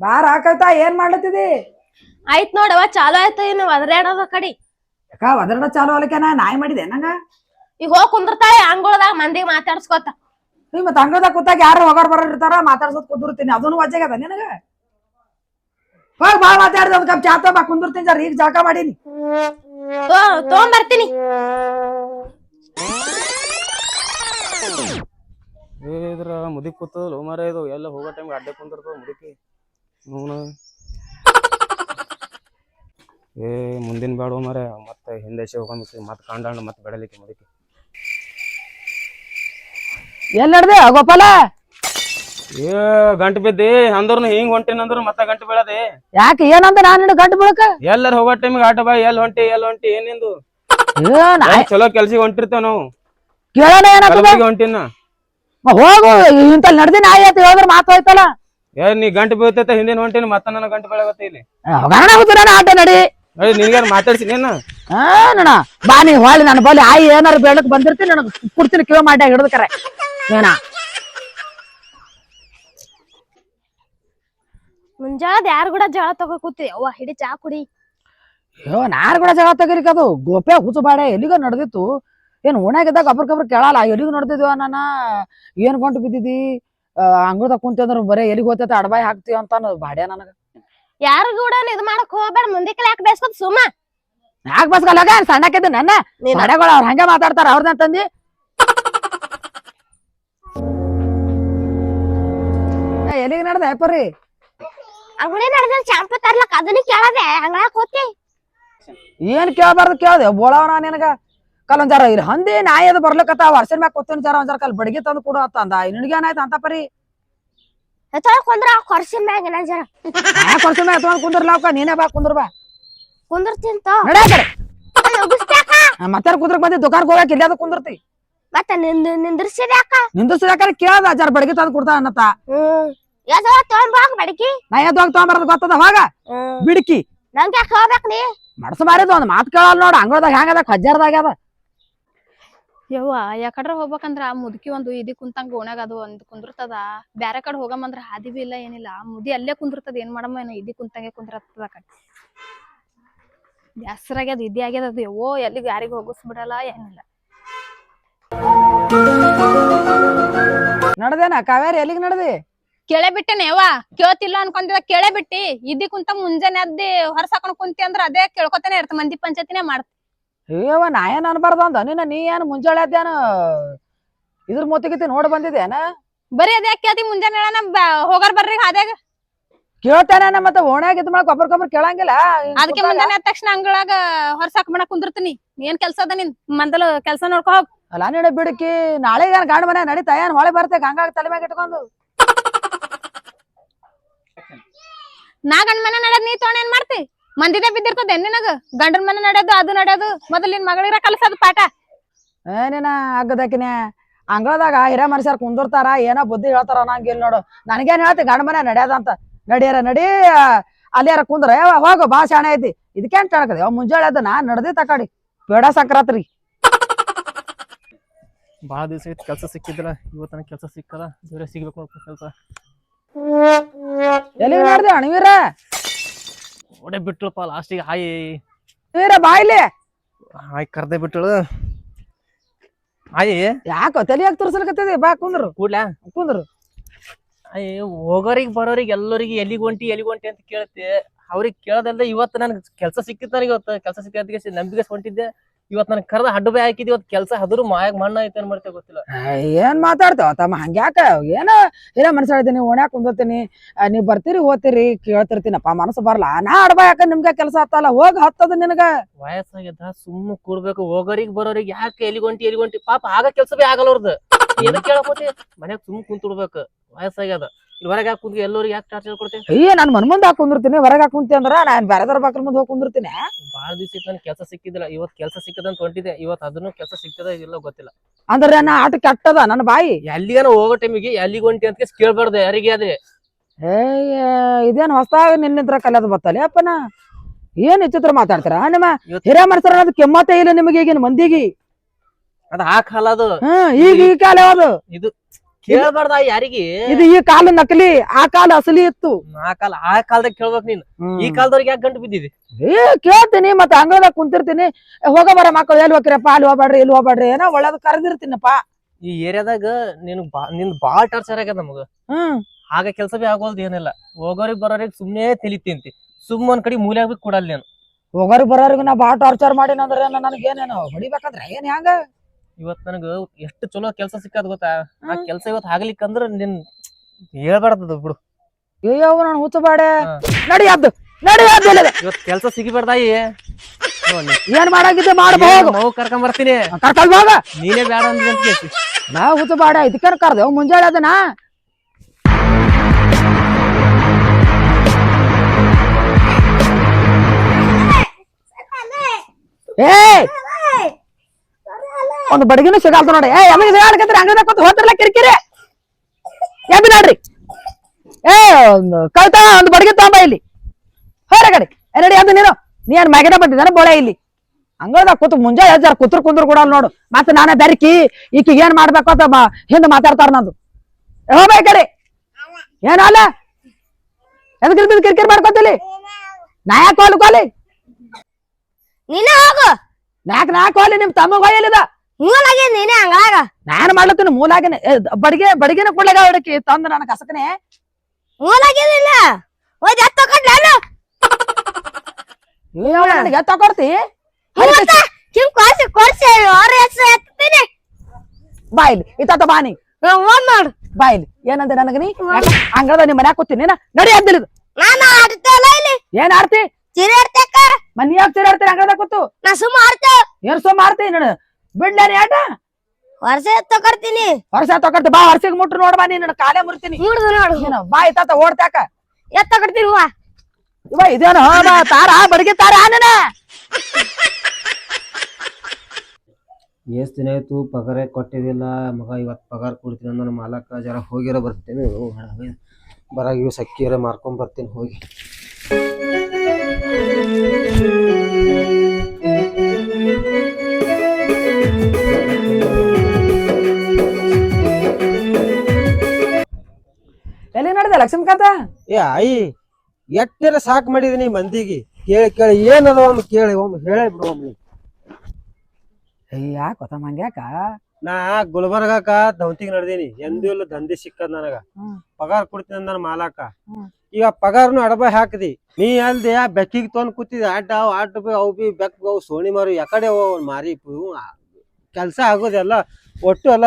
ಬಾರ ಹಾಕೈತಾ ಏನ್ ಮಾಡ್ಲತ್ತಿದಿ? ಆಯ್ತ್ ನೋಡವ ಚಾಲು ಆಯ್ತು ಏನು ಒದರಾಡೋದ ಕಡಿ. ಯಾಕ ಒದರಾಡ ಚಾಲು ಅಲ್ಲಕ್ಕೆ ನಾ ನಾಯಿ ಮಾಡಿದೆ ನಂಗ? ಈಗ ಹೋಗ್ ಕುಂದಿರ್ತಾಳೆ ಅಂಗಳದಾಗ ಮಂದಿಗೆ ಮಾತಾಡ್ಸ್ಕೊತ. ನೀ ಮತ್ತ ಅಂಗಳದಾಗ ಕೂತಾಗ ಯಾರು ಹೋಗಾರ ಬರೋರ್ ಇರ್ತಾರ ಮಾತಾಡ್ಸೋದ್ ಕುಂದಿರ್ತೀನಿ. ಅದನ್ನು ವಜ್ಜಾಗದ ನಿನಗ? ಹೋಗ್ ಬಾ ಮಾತಾಡ್ದ ಒಂದ್ ಕಪ್ ಚಾತ ಬಾ ಕುಂದಿರ್ತೀನಿ ಜರ ಈಗ ಜಳಕ ಮಾಡೀನಿ. ತಗೊಂಬರ್ತೀನಿ ಏ ಇದ್ರ ಮುದುಕ್ ಕೂತದಲ್ಲ ಮರ ಇದು ಎಲ್ಲ ಹೋಗೋ ಟೈಮ್ ಅಡ್ಡ ಕುಂದಿರ್ತದ ಮುದುಕಿ. ನೋನ ಏ ಮುಂದಿನ ಬೇಡ ಮರೆ ಮತ್ತೆ ಹಿಂದೆ ಹೋಗಿ ಮತ್ತೆ ಕಾಂಡಾಂಡ ಮತ್ತೆ ಬೆಳಲಿಕ್ಕೆ ಮುಡಿಕೆ ಎಲ್ಲಿ ನಡ್ದೆ ಗೋಪಾಲ? ಏ ಗಂಟು ಬಿದ್ದಿ. ಅಂದ್ರೂ ಹಿಂಗ್ ಹೊಂಟಿನಂದ್ರ ಮತ್ತೆ ಗಂಟು ಬೀಳದೆ. ಯಾಕೆ ಏನಂದ ನಾನು ನಿನ್ನ ಗಂಟು ಬೀಳಕ? ಎಲ್ಲರ ಹೋಗೋ ಟೈಮಿಗೆ ಆಟ ಬಾ ಎಲ್ಲಿ ಹೊಂಟಿ ಎಲ್ಲಿ ಹೊಂಟಿ ಏನಿಂದು ಚಲೋ ಕೆಲ್ಸಿಗೆ ಹೊಂಟಿರ್ತೇವ್ ನಾವು? ಕೇಳೋಣ ಏನಾಗ್ತದ? ಕಲಬುರ್ಗಿ ಹೊಂಟಿನ? ಹೋಗು ಇಂತಲ್ಲಿ ನಡ್ದಿ ನಾಯಿ ಅಂತ ಹೇಳಿದ್ರೆ ಮಾತು ಹೋಯ್ತಲ್ಲ. ಏ ನೀ ಗಂಟು ಬೀಳ್ತೈತೆ ಹಿಂದಿನ ಹೊಂಟಿನ ಮತ್ತ ನನ್ನ ಗಂಟು ಬೆಳಗತ್ತೆ ಇಲ್ಲಿ. ಹೋಗೋಣ ಆಟ ನಡಿ. ಏ ನಿನ್ಗಾರ ಮಾತಾಡ್ಸಿ ನೀನು? ಹಾ ನೋಡ ಬಾ ನೀ ಹೊಳ್ಳಿ ನನ್ನ ಬಲ್ಲಿ. ಆಯಿ ಏನಾರು ಬೇಡಕ್ ಬಂದಿರ್ತೀನಿ ನನಗೆ ಕೊಡ್ತೀನಿ ಕಿವಿ ಮಾಡಿ ಹಿಡಿದು ಕರೆ. ಏನ ಮುಂಜಾಳದ ಯಾರು ಕೂಡ ಜಳ ತಗೋ ಕೂತಿ. ಅವ್ವ ಹಿಡಿ ಚಾ ಕುಡಿ. ಅಯ್ಯೋ ನಾರು ಕೂಡ ಜಗಳ ತೆಗಿರಿಕದು ಗೋಪೆ ಹುಚ್ಚು ಬಾಡೆ ಎಲ್ಲಿಗ ನಡೆದಿತ್ತು. ಏನ್ ಓಣ್ಯಾಗಿದ್ದಾಗ ಒಬ್ರ ಕಬ್ರ ಕೇಳಲ್ಲ ಎಲ್ಲಿಗೂ ನಡೆದಿದ್ವ ನಾನ? ಏನ್ ಗೊಂಟು ಬಿದ್ದಿದಿ? ಅಂಗಳದಾಗ ಕುಂತಂದ್ರ ಬರೇ ಎಲ್ಲಿಗೆ ಹೋಗ್ತೈತೆ ಅಡಬಾಯಿ ಹಾಕ್ತೀವಿ ಅಂತ ಬಾಡ್ಯ ನನಗ. ಯಾರು ಕೂಡ ಇದು ಮಾಡಕ್ ಹೋಗ್ಬೇಡ ಮುಂದಕ್ಕೆ ಯಾಕೆ ಬೇಸ್ಕೊತ್ ಸುಮ್ಮ. ಯಾಕೆ ಬಸ್ಗಲ್ಲಾಗ ಸಣ್ಣಕ್ಕಿದ್ದ ನನ್ನ. ನೀ ಬಾಡ್ಯಗಳು ಅವ್ರ ಹಂಗೆ ಮಾತಾಡ್ತಾರ ಅವ್ರನ್ನ ತಂದಿ ಎಲ್ಲಿಗೆ ನಡೆದ? ಯಪ್ಪರಿ ಅಂಗಡಿ ನಡೆದ ಚಾಂಪು ತರ್ಲಕ್ ಅದನ್ನ ಕೇಳದೆ ಹಂಗ ಕೂತಿ. ಏನ್ ಕೇಳಬಾರ್ದು ಕೇಳ್ದೆ ನಾನು ನಿನಗ. ಕಲ್ ಒಂಜಾರ ಜರ ಇಲ್ಲಿ. ಹಂದಿ ನಾಯಿ ಅದು ಬರ್ಲಕತ್ತ ವರ್ಷದ ಮ್ಯಾಗ ಕೂತೀನಿ ಜರ ಒಂಜಾರ ಜರ ಕಲ್ ಬಡಗಿ ತಂದು ಕೊಡು ಅಂತ ಅಂದ. ನಿನಗೇನಾಯ್ತು ಅಂತ ಪರಿ? ಎತ್ತೊಳಗ್ ಕುಂದ್ರ ಕೊರ್ಸಿನ ಮ್ಯಾಗ ಏನ ಜರ. ಆ ವರ್ಷದ ಮ್ಯಾಗ ತೊಗೊಂಡ್ ಕುಂದ್ರಲಾವ್ಕ ನೀನೇ ಬಾ ಕುಂದ್ರ ಬಾ. ಕುಂದಿರ್ತಿಂತ ನಡೆ ಕಡೆ ಉಗಿಸ್ತ್ಯಾಕ ಮತ್ತೆ ಕುಂದ್ರಕ್ ಬಂದಿ ದುಕಾನ್ಗೆ ಹೋಗಕ್ ಇಲ್ಲದ ಕುಂದಿರ್ತಿ? ಮತ್ತ ನಿಂದ ನಿಂದ್ರಿಸಿದ್ಯಾಕ ನಿಂದಿಸ್ದಾಕರ ಕೇಳ್ದ ಜರ ಬಡಗಿ ತಂದು ಕೊಡ್ತಾ ಅನ್ನತ್ತ. ಯಾವ್ದೋ ತೊಗೊಂಬಾಕ್ ಬಡಕಿ ನಾ ಹೋಗಿ ತೊಗೊಂಬರೋದು ಗೊತ್ತದ? ಹೋಗ. ಬಿಡ್ಕಿ. ನಂಗೆ ಹೋಗ್ಬೇಕ್ ನೀ? ಮಡಸ ಮಾರಿದ ಒಂದ್ ಮಾತ್ ಕೇಳಲ್ಲ ನೋಡ. ಅಂಗಳದಾಗ ಹೆಂಗದ ಖಜ್ಜಾರ್ದಾಗ ಅದ. ಯವ್ವ ಯಾಕಡ್ರ ಹೋಗ್ಬೇಕಂದ್ರ ಆ ಮುದುಕಿ ಒಂದು ಇದಿ ಕುಂತಂಗ ಓಣ್ಯಾಗ ಅದು ಒಂದ್ ಕುಂದಿರ್ತದ. ಬ್ಯಾರೆ ಕಡೆ ಹೋಗಮಂದ್ರ ಹಾದಿ ಬಿ ಇಲ್ಲ ಏನಿಲ್ಲ. ಮುದಿ ಅಲ್ಲೇ ಕುಂದಿರ್ತದ. ಏನ್ ಮಾಡಮ್ಮ ಏನೋ ಇದಿ ಕುಂತಂಗೆ ಕುಂದಿರ್ತದ ಕಡೆ. ಬ್ಯಾಸರಾಗ್ಯದ ಇದಿ ಆಗ್ಯದ ಅದು ಯವ್ವೋ ಎಲ್ಲಿಗ್ ಯಾರಿಗ ಹೋಗಿಸ್ಬಿಡಲ್ಲ ಏನಿಲ್ಲ. ನಡ್ದೇನ? ಕಾವೇರಿ ಎಲ್ಲಿಗೆ ನಡ್ದಿ? ಕೇಳೇ ಬಿಟ್ಟೆನೆ ಯವ್ವ. ಕೇಳ್ತಿಲ್ಲ ಅನ್ಕೊಂಡಿದ ಕೇಳೇ ಬಿಟ್ಟಿ. ಇದಿ ಕುಂತ ಮುಂಜಾನೆ ಅದ್ದಿ ಹೊರಸಾಕೊಂಡ್ ಕುಂತಿ ಅಂದ್ರ ಅದೇ ಕೇಳ್ಕೊತಾನೆ. ಇರ್ತ ಮಂದಿ ಪಂಚಾಯತಿನೇ ಮಾಡ್ತ. ಅಯ್ಯವ ನಾ ಏನ್ ಅನ್ಬಾರ್ದು ಅಂದ? ನಿನ್ನ ನೀ ಏನ್ ಮುಂಜಾಳೆ ಅದೇನ ಇದ್ರ ಮೊತ್ತಿಗಿತಿ ನೋಡ್ ಬಂದಿದ್ದೇನ ಬರೀ ಅದೇ ಕೇಳ್ತಿ ಮುಂಜಾನೆ ಹೇಳನ ಹೋಗಾರ ಬರ್ರಿ ಹಾದ್ಯಾಗ. ಕೇಳ್ತೇನೆ ಮತ್ತೆ ಓಣ್ಯಾಗ ಇದ್ ಮಾಡಕ್ ಕೊಬ್ಬರ್ ಕೇಳಂಗಿಲ್ಲ. ಹಿಂಗ್ ಅದಕ್ಕೆ ಕೂತಾಗ. ಮುಂಜಾನೆ ಆದ ತಕ್ಷಣ ಅಂಗಳಾಗ ಹೊರಸಾಕ್ ಮಾಡಕ್ ಕುಂದಿರ್ತೀನಿ. ಏನ್ ಕೆಲ್ಸ ಅದ ನಿನ್? ಮಂದಲ ಕೆಲ್ಸ ನೋಡ್ಕೊ ಹೋಗ್. ಅಲ್ಲ ನೀಡ ಬಿಡಕಿ ನಾಳೆ ಏನ್ ಗಂಡ ಮನೆ ನಡೀತಾ? ಏನ್ ಹೊಳೆ ಬರ್ತೆ? ಗಂಗಾಗ ತಲೆ ಮ್ಯಾಗ ಇಟ್ಕೊಂಡು. ನಾ ಗಂಡ ಮನೆ ನಡೆದ್ ನೀ ತೋಣ ಏನ್ ಮಾಡ್ತಿ? ಮಂದಿದೆ ಬಿದ್ದಿರ್ತದೆ ನಿನಗ? ಗಂಡನ ಮನೆ ನಡೆಯೋದು ಅದು ನಡೆಯೋದು ಮೊದಲಿನ ನಿನ್ ಮಗಳಿರ ಕಲಸದ ಪಾಠ. ಏನೇನ ಆಗದಕಿನ ಅಂಗಳದಾಗ ಹಿರ ಮನುಷ್ಯರ್ ಕುಂದಿರ್ತಾರ ಏನೋ ಬುದ್ಧಿ ಹೇಳ್ತಾರ ಅನ್ನಂಗಿಲ್ಲ ನೋಡು. ನನಗೇನ್ ಹೇಳ್ತಿ ಗಂಡ ಮನೆ ನಡ್ಯಾದ ಅಂತ. ನಡಿಯಾರ ನಡಿ ಅಲ್ಲಿಯಾರ ಕುಂದ್ರ. ಹೋಗು ಬಾ ಶಾಣೆ ಐತಿ. ಇದಕ್ಕೇನ್ ಅವ್ ಮುಂಜಾಳೆ ಅದ ನಾ ನಡ್ದಿ ತಕಡಿ. ಬೇಡ ಸಕ್ರಾತ್ರಿ. ಭಾಳ ದಿವಸ ಐತಿ ಕೆಲಸ ಸಿಕ್ಕಿದ್ರ. ಇವತ್ತನ ಕೆಲಸ ಸಿಕ್ಕದ ಬೇರೆ ಸಿಗ್ಬೇಕು ಕೆಲಸ. ಎಲ್ಲಿ ನೋಡ್ದಿ ಅಣವೀರ? ಒಡೆ ಬಿಟ್ಳಪ್ಪ ಲಾಸ್ಟಿಗೆ ಹಾಯಿ. ಬಾಯ್ಲಿ ಹಾಯ್ ಕರ್ದೆ ಬಿಟ್ಟಳು ಹಾಯಿ. ಯಾಕೋ ತಲಿಯಾಗ ತುರ್ಸಲ್ಕತ್ತಿದಿ? ಬಾ ಕುಂದ್ರು. ಕೂಡ್ಲಾ. ಕುಂದ್ರು. ಅಯ್ಯ ಹೋಗೋರಿಗೆ ಬರೋರಿಗೆ ಎಲ್ಲರಿಗೆ ಎಲ್ಲಿಗೆ ಹೊಂಟಿ ಎಲ್ಲಿಗೆ ಹೊಂಟಿ ಅಂತ ಕೇಳ್ತೆ ಅವ್ರಿಗೆ ಕೇಳದಲ್ದೆ ಇವತ್ತು ನನಗೆ ಕೆಲಸ ಸಿಕ್ಕಿತ್ತು ನನಗೆ ಇವತ್ತು. ಕೆಲಸ ಸಿಕ್ಕಿದ್ದಕ್ಕೆ ನಂಬಿಕೆ ಹೊಂಟಿದ್ದೆ. ಇವತ್ತು ನನ್ ಕರ್ದ ಹಡ್ಡು ಬೇ ಹಾಕಿದ್ ಇವತ್ ಕೆಲ್ಸ ಹದರು ಮಾಯಾಗ ಮಣ್ಣ ಐತೆ ಏನ್ ಮಾಡ್ತೇವೆ ಗೊತ್ತಿಲ್ಲ. ಏನ್ ಮಾತಾಡ್ತಾವ ತಮ್ಮ ಹಂಗ್ಯಾಕ? ಏನ ಏನ ಮನ್ಸ ಹೇಳ್ತೀನಿ ಓಣ್ಯಾಕ ಕುಂದಿರ್ತೀನಿ. ಆ, ನೀವ್ ಬರ್ತೀರಿ ಹೋಗ್ತೀರಿ ಕೇಳ್ತಿರ್ತೀನಪ್ಪ ಮನಸ್ಸು ಬರಲ್ಲ ನಾ ಅಡ್ಬಾ ಯಾಕ ನಿಮ್ಗೆ ಕೆಲಸ ಹತ್ತಲ್ಲ ಹೋಗ್ ಹತ್ತದ ನಿನಗ. ವಯಸ್ಸಾಗ್ಯದ ಸುಮ್ಮ ಕೂಡ್ಬೇಕು ಹೋಗೋರಿಗೆ ಬರೋರಿಗೆ ಯಾಕೆ ಎಲಿಗೊಂಟಿ ಎಲಿಗೊಂಟಿ? ಪಾಪ ಆಗ ಕೆಲ್ಸ ಬೇ ಆಗಲ್ಲ ಅವ್ರದ್ದು ಎದಕ್ ಕೇಳಕೋತಿ ಮನ್ಯಾಗ ಸುಮ್ ಕುಂತಿಡ್ಬೇಕು ವಯಸ್ಸಾಗ್ಯದ. ಇಲ್ಲಿ ಹೊರಗೆ ಯಾಕೆ ಕುಂತ್ಗೆ ಎಲ್ಲರಿಗೆ ಯಾಕೆ ಟಾರ್ಚರ್ ಕೊಡ್ತೇವೆ ಅಯ್ಯ ನಾನ್ ಮನ್ ಮುಂದೆ ಹಾಕ್ ಕುಂದಿರ್ತೀನಿ ಹೊರಗೆ ಹಾಕ್ ಕುಂತಿ ಅಂದ್ರ ನಾನ್ ಬ್ಯಾರೆದವ್ರ ಬಾಕ್ರ ಮುಂದೆ ಹೋಗಿ ಕುಂದಿರ್ತೀನಿ ಭಾಳ ದಿವಸ ಇತ್ತು ನನಗೆ ಕೆಲಸ ಸಿಕ್ಕಿದಿಲ್ಲ ಇವತ್ತು ಕೆಲಸ ಸಿಕ್ಕದಂತ ಹೊಂಟಿದೆ ಇವತ್ತು ಅದನ್ನು ಕೆಲಸ ಸಿಗ್ತದ ಇಲ್ಲ ಗೊತ್ತಿಲ್ಲ. ಅಂದ್ರೆ ನಾ ಆಟ ಕೆಟ್ಟದ ನನ್ನ ಬಾಯಿ? ಎಲ್ಲಿಗಾನ ಹೋಗೋ ಟೈಮಿಗೆ ಎಲ್ಲಿಗೆ ಹೊಂಟಿ ಅಂತ ಕೇಳ್ಬಾರ್ದು ಯಾರಿಗೆ ಆದ್ರೆ. ಏಯ್ ಇದೇನ್ ಹೊಸದಾಗಿ ನಿನ್ನಿಂತ್ರ ಕಲಿಯೋದು ಬತ್ತಲ್ಲ ಅಪ್ಪನ? ಏನ್ ವಿಚಿತ್ರ ಮಾತಾಡ್ತಾರ? ನಿಮ್ಮ ಹಿರಿಯ ಮನಸ್ಸರ ಅನ್ನೋದು ಕೆಮ್ಮತ್ತೆ ಇಲ್ಲ ನಿಮಗೆ ಈಗಿನ ಮಂದಿಗೆ. ಅದು ಆ ಕಾಲ ಅದು. ಹ್ಮ್ ಈಗ ಈ ಕಾಲ ಯಾವ್ದು? ಇದು ಕೇಳಬಾರ್ದ ಯಾರಿಗೆ? ಇದು ಈ ಕಾಲ ನಕಲಿ ಆ ಕಾಲ ಅಸಲಿ ಇತ್ತು. ಆ ಕಾಲ ಆ ಕಾಲದಾಗ ಕೇಳ್ಬೇಕ್ ನೀನ್. ಈ ಕಾಲದವ್ರಿಗೆ ಯಾಕೆ ಗಂಟು ಬಿದ್ದಿದೆ? ಏ ಕೇಳ್ತೀನಿ ಮತ್ತೆ ಅಂಗಳದಾಗ ಕುಂತಿರ್ತೀನಿ. ಹೋಗಬಾರ ಹೋಗ ಬರ ಮಕ್ಕಳು ಎಲ್ಲಿ ಹೋಗ್ರಪ್ಪ ಅಲ್ಲಿ ಹೋಗ್ಬೇಡ್ರಿ ಇಲ್ಲಿ ಹೋಗ್ಬೇಡ್ರಿ. ಏನೋ ಒಳ್ಳೇದ್ ಕರೆದಿರ್ತೀನಪ್ಪ. ಈ ಏರಿಯಾದಾಗ ನಿನ್ ಬಾ ನಿನ್ ಬಾಳ ಟಾರ್ಚರ್ ಆಗ್ಯದ ನಮಗ. ಹ್ಮ್. ಆಗ ಕೆಲಸ ಬಿ ಆಗೋಲ್ದು ಏನಿಲ್ಲ. ಹೋಗೋರಿಗೆ ಬರೋರಿಗೆ ಸುಮ್ನೆ ತಿಳಿತೀನಿ ಸುಮ್ಮ ಒಂದ್ ಕಡೆ ಮೂಲೆ ಆಗ್ಬೇಕು ಕೊಡಲ್ಲ ನೀನು. ಹೋಗೋರಿಗೆ ಬರೋರಿಗೆ ನಾ ಬಾಳ ಟಾರ್ಚರ್ ಮಾಡಿನಂದ್ರೆ ನನಗೆ ಏನೇನೋ ಹೊಡಿಬೇಕಂದ್ರ ಏನ್ ಹೆಂಗ? ಇವತ್ ನನಗ ಎಷ್ಟು ಚಲೋ ಕೆಲಸ ಸಿಕ್ಕದ್ ಗೊತ್ತಾ? ಆ ಕೆಲಸ ಇವತ್ ಆಗ್ಲಿಕ್ಕಂದ್ರ ನಿನ್ ಹೇಳ್ಬಾರ್ದದು ಬಿಡು. ಅಯ್ಯೋ ನಾನು ಹುಚ್ಚಬಾಡೆ. ಹಾ. ನಡಿ ಅದ್ದು ನಡಿ ಅದ್ದು ಇಲ್ಲಿದೆ. ಇವತ್ ಕೆಲ್ಸ ಸಿಗಿಬಾರ್ದಾಯಿ. ಏನ್ ಮಾಡಾಗಿದ್ದೆ ಮಾಡಬಹುದು ಮಗು ಕರ್ಕೊಂಡ್ ಬರ್ತೀನಿ. ಕರ್ಕೊಂಡ್ ಹೋಗ. ನೀನೇ ಬೇಡ ಅಂದ್ರಿ ಅಂತ ಕೇಳ್ತಿ. ನಾ ಹುಚ್ಚಬಾಡೆ ಇದಕ್ಕೆ ಕರ್ದೇವ್ ಮುಂಜಾನೆ ಅದನ್ನ ಏ ಒಂದು ಬಡಗಿನ ಸಿಗಲ್ತ ನೋಡಿ. ಏ ಎಮಗೆ ಸಿಗಾಡ್ಕತ್ರಿ ಅಂಗಡಿ ಕೂತ್ ಹೋದ್ರಲ್ಲ ಕಿರಿಕಿರಿ. ಯಾಬಿ ನೋಡ್ರಿ. ಏ ಒಂದು ಕಳ್ತಾ ಒಂದು ಬಡಗಿ ತಗೊಂಬ ಇಲ್ಲಿ. ಹೊರಗಡೆ ಏ ನಡಿ ಅದು ನೀನು. ನೀ ಏನ್ ಮ್ಯಾಗಿನ ಬಂದಿದ್ದಾನೆ ಬೋಳೆ ಇಲ್ಲಿ? ಅಂಗಳದಾಗ ಕೂತು ಮುಂಜಾ ಎದ್ದಾರ ಕುತ್ರ ಕುಂದ್ರು ಕೂಡ ನೋಡು. ಮತ್ತೆ ನಾನೇ ಬೆರಕಿ ಈಕಿಗೆ ಏನ್ ಮಾಡ್ಬೇಕು ಅಂತ ಹಿಂದೆ ಮಾತಾಡ್ತಾರ ನಂದು. ಏ ಬೈ ಕಡೆ. ಏನಲ್ಲ ಎದಕ್ಕೆ ಬಿದ್ದು ಕಿರಿಕಿರಿ ಮಾಡ್ಕೊತಿಲಿ? ನಾ ಯಾಕೆ ಕೋಲಿ ಕೋಲಿ? ನೀನೇ ಹೋಗು. ನಾಕ್ ನಾ ಕೋಲಿ ನಿಮ್ ತಮ್ಮ ಹೊಯ್ಯಲಿದ ಮೂಲಾಗಿ ನೀನೇ ಹಂಗಾಗ ನಾನು ಮಾಡ್ಲತ್ತೀನಿ ಮೂಲಾಗಿನ ಬಡಿಗೆ ಬಡಿಗೆನ ಕೊಡ್ಲಾಗ ಹುಡುಕಿ ತಂದ ನನ್ನ ಕಸಕನೆ. ಮೂಲಾಗಿದಿಲ್ಲ ಹೋದ್ ಎತ್ತ ತಗೊಂಡ್ಲ ನನಗೆ ತಕೊಡ್ತಿ ಕಿಮ್ ಕೊರ್ಸಿ ಕೊರ್ಸಿ ಅವ್ರ ಹೆಸರು ಎತ್ತೀನಿ ಬಾಯ್ಲಿ ಇತ್ತ ಬಾನಿ. ಒಂದ್ ನೋಡು. ಬಾಯ್ಲಿ ಏನಂದೆ ನನಗ ನೀ? ಹಂಗದ ನಿಮ್ ಮನ್ಯಾಗ ಕೂತೀನಿ ನಡಿ ನಾನು ಇಲ್ಲಿ ಏನ್ ಆಡ್ತಿ? ಚಿರಿ ಆಡ್ತೇಕ ಮನಿ ಯಾಕೆ ತಿರಾಡ್ತೀನಿ ಹಂಗದ ಕೂತು? ನಾ ಸುಮ್ಮ ಆಡ್ತೇವೆ ಏನ್ ಸೋ ಮಾಡ್ತೀನಿ ನಾನು? ಬಿಡ್ಲೇನಿ ಆಟ? ವರ್ಷ ತಗೊಡ್ತೀನಿ ವರ್ಷ ತಕೊಡ್ತಿ ಬಾ ವರ್ಷಕ್ಕೆ ಮುಟ್ರು ನೋಡ್ಬಾ ನೀನ್ ಕಾಲೇ ಮುರ್ತೀನಿ. ನೋಡು. ಬಾ ಇತ್ತ ಓಡ್ತಾಕ ಎತ್ತ ತಗೊಡ್ತೀನಿ ಹೂವ. ಇವ ಇದೇನು ಹಾ ಬಾ ತಾರ ಬಡಿಗೆ ತಾರ ಆನನ ಎಷ್ಟ್ ದಿನ ಆಯ್ತು ಪಗಾರೇ ಕೊಟ್ಟಿದ್ದಿಲ್ಲ ಮಗ ಇವತ್ತು ಪಗಾರ ಕೊಡ್ತೀನಿ ಅಂದ್ರೆ ಮಾಲಕ ಜರ ಹೋಗಿರ ಬರ್ತೀನಿ. ಬರಾಗಿ ಸಕ್ಕಿರ ಮಾರ್ಕೊಂಡ್ ಬರ್ತೀನಿ ಹೋಗಿ. ಲಕ್ಷ್ಮೀಕಾಂತ? ಏ ಆಯಿ ಎಟ್ಟರ ಸಾಕ್ ಮಾಡಿದೀನಿ ಮಂದಿಗೆ. ಕೇಳಿ ಕೇಳಿ ಏನದ ಒಮ್ಮೆ ಕೇಳಿ ಒಮ್ಮೆ ಹೇಳೇ ಬಿಡು ಒಮ್ಮೆ. ಯಾಕ ಮಂಗ್ಯಾಕ ನಾ ಗುಲ್ಬರ್ಗಾಕ ದೌತಿಗೆ ನಡೆದೀನಿ. ಎಂದೂ ಇಲ್ಲ ದಂಧೆ ಸಿಕ್ಕದ್ ನನಗ. ಹ್ಮ್. ಪಗಾರ ಕೊಡ್ತೀನಿ ನನ್ನ ಮಾಲಾಕ. ಹ್ಮ್. ಈಗ ಪಗಾರನು ಅಡಬ ಹಾಕದಿ. ನೀ ಅಲ್ದೆ ಆ ಬೆಕ್ಕಿಗೆ ತೊಂದ್ ಕೂತಿದ್. ಆಟ ಅವ್ ಆಟ ಬಿ ಅವು ಬಿ ಬೆಕ್ಕ ಅವು ಸೋಣಿ ಮಾರು ಯಾಕಡೆ ಅವು ಮಾರಿ ಕೆಲಸ ಆಗೋದೆಲ್ಲ ಒಟ್ಟು ಎಲ್ಲ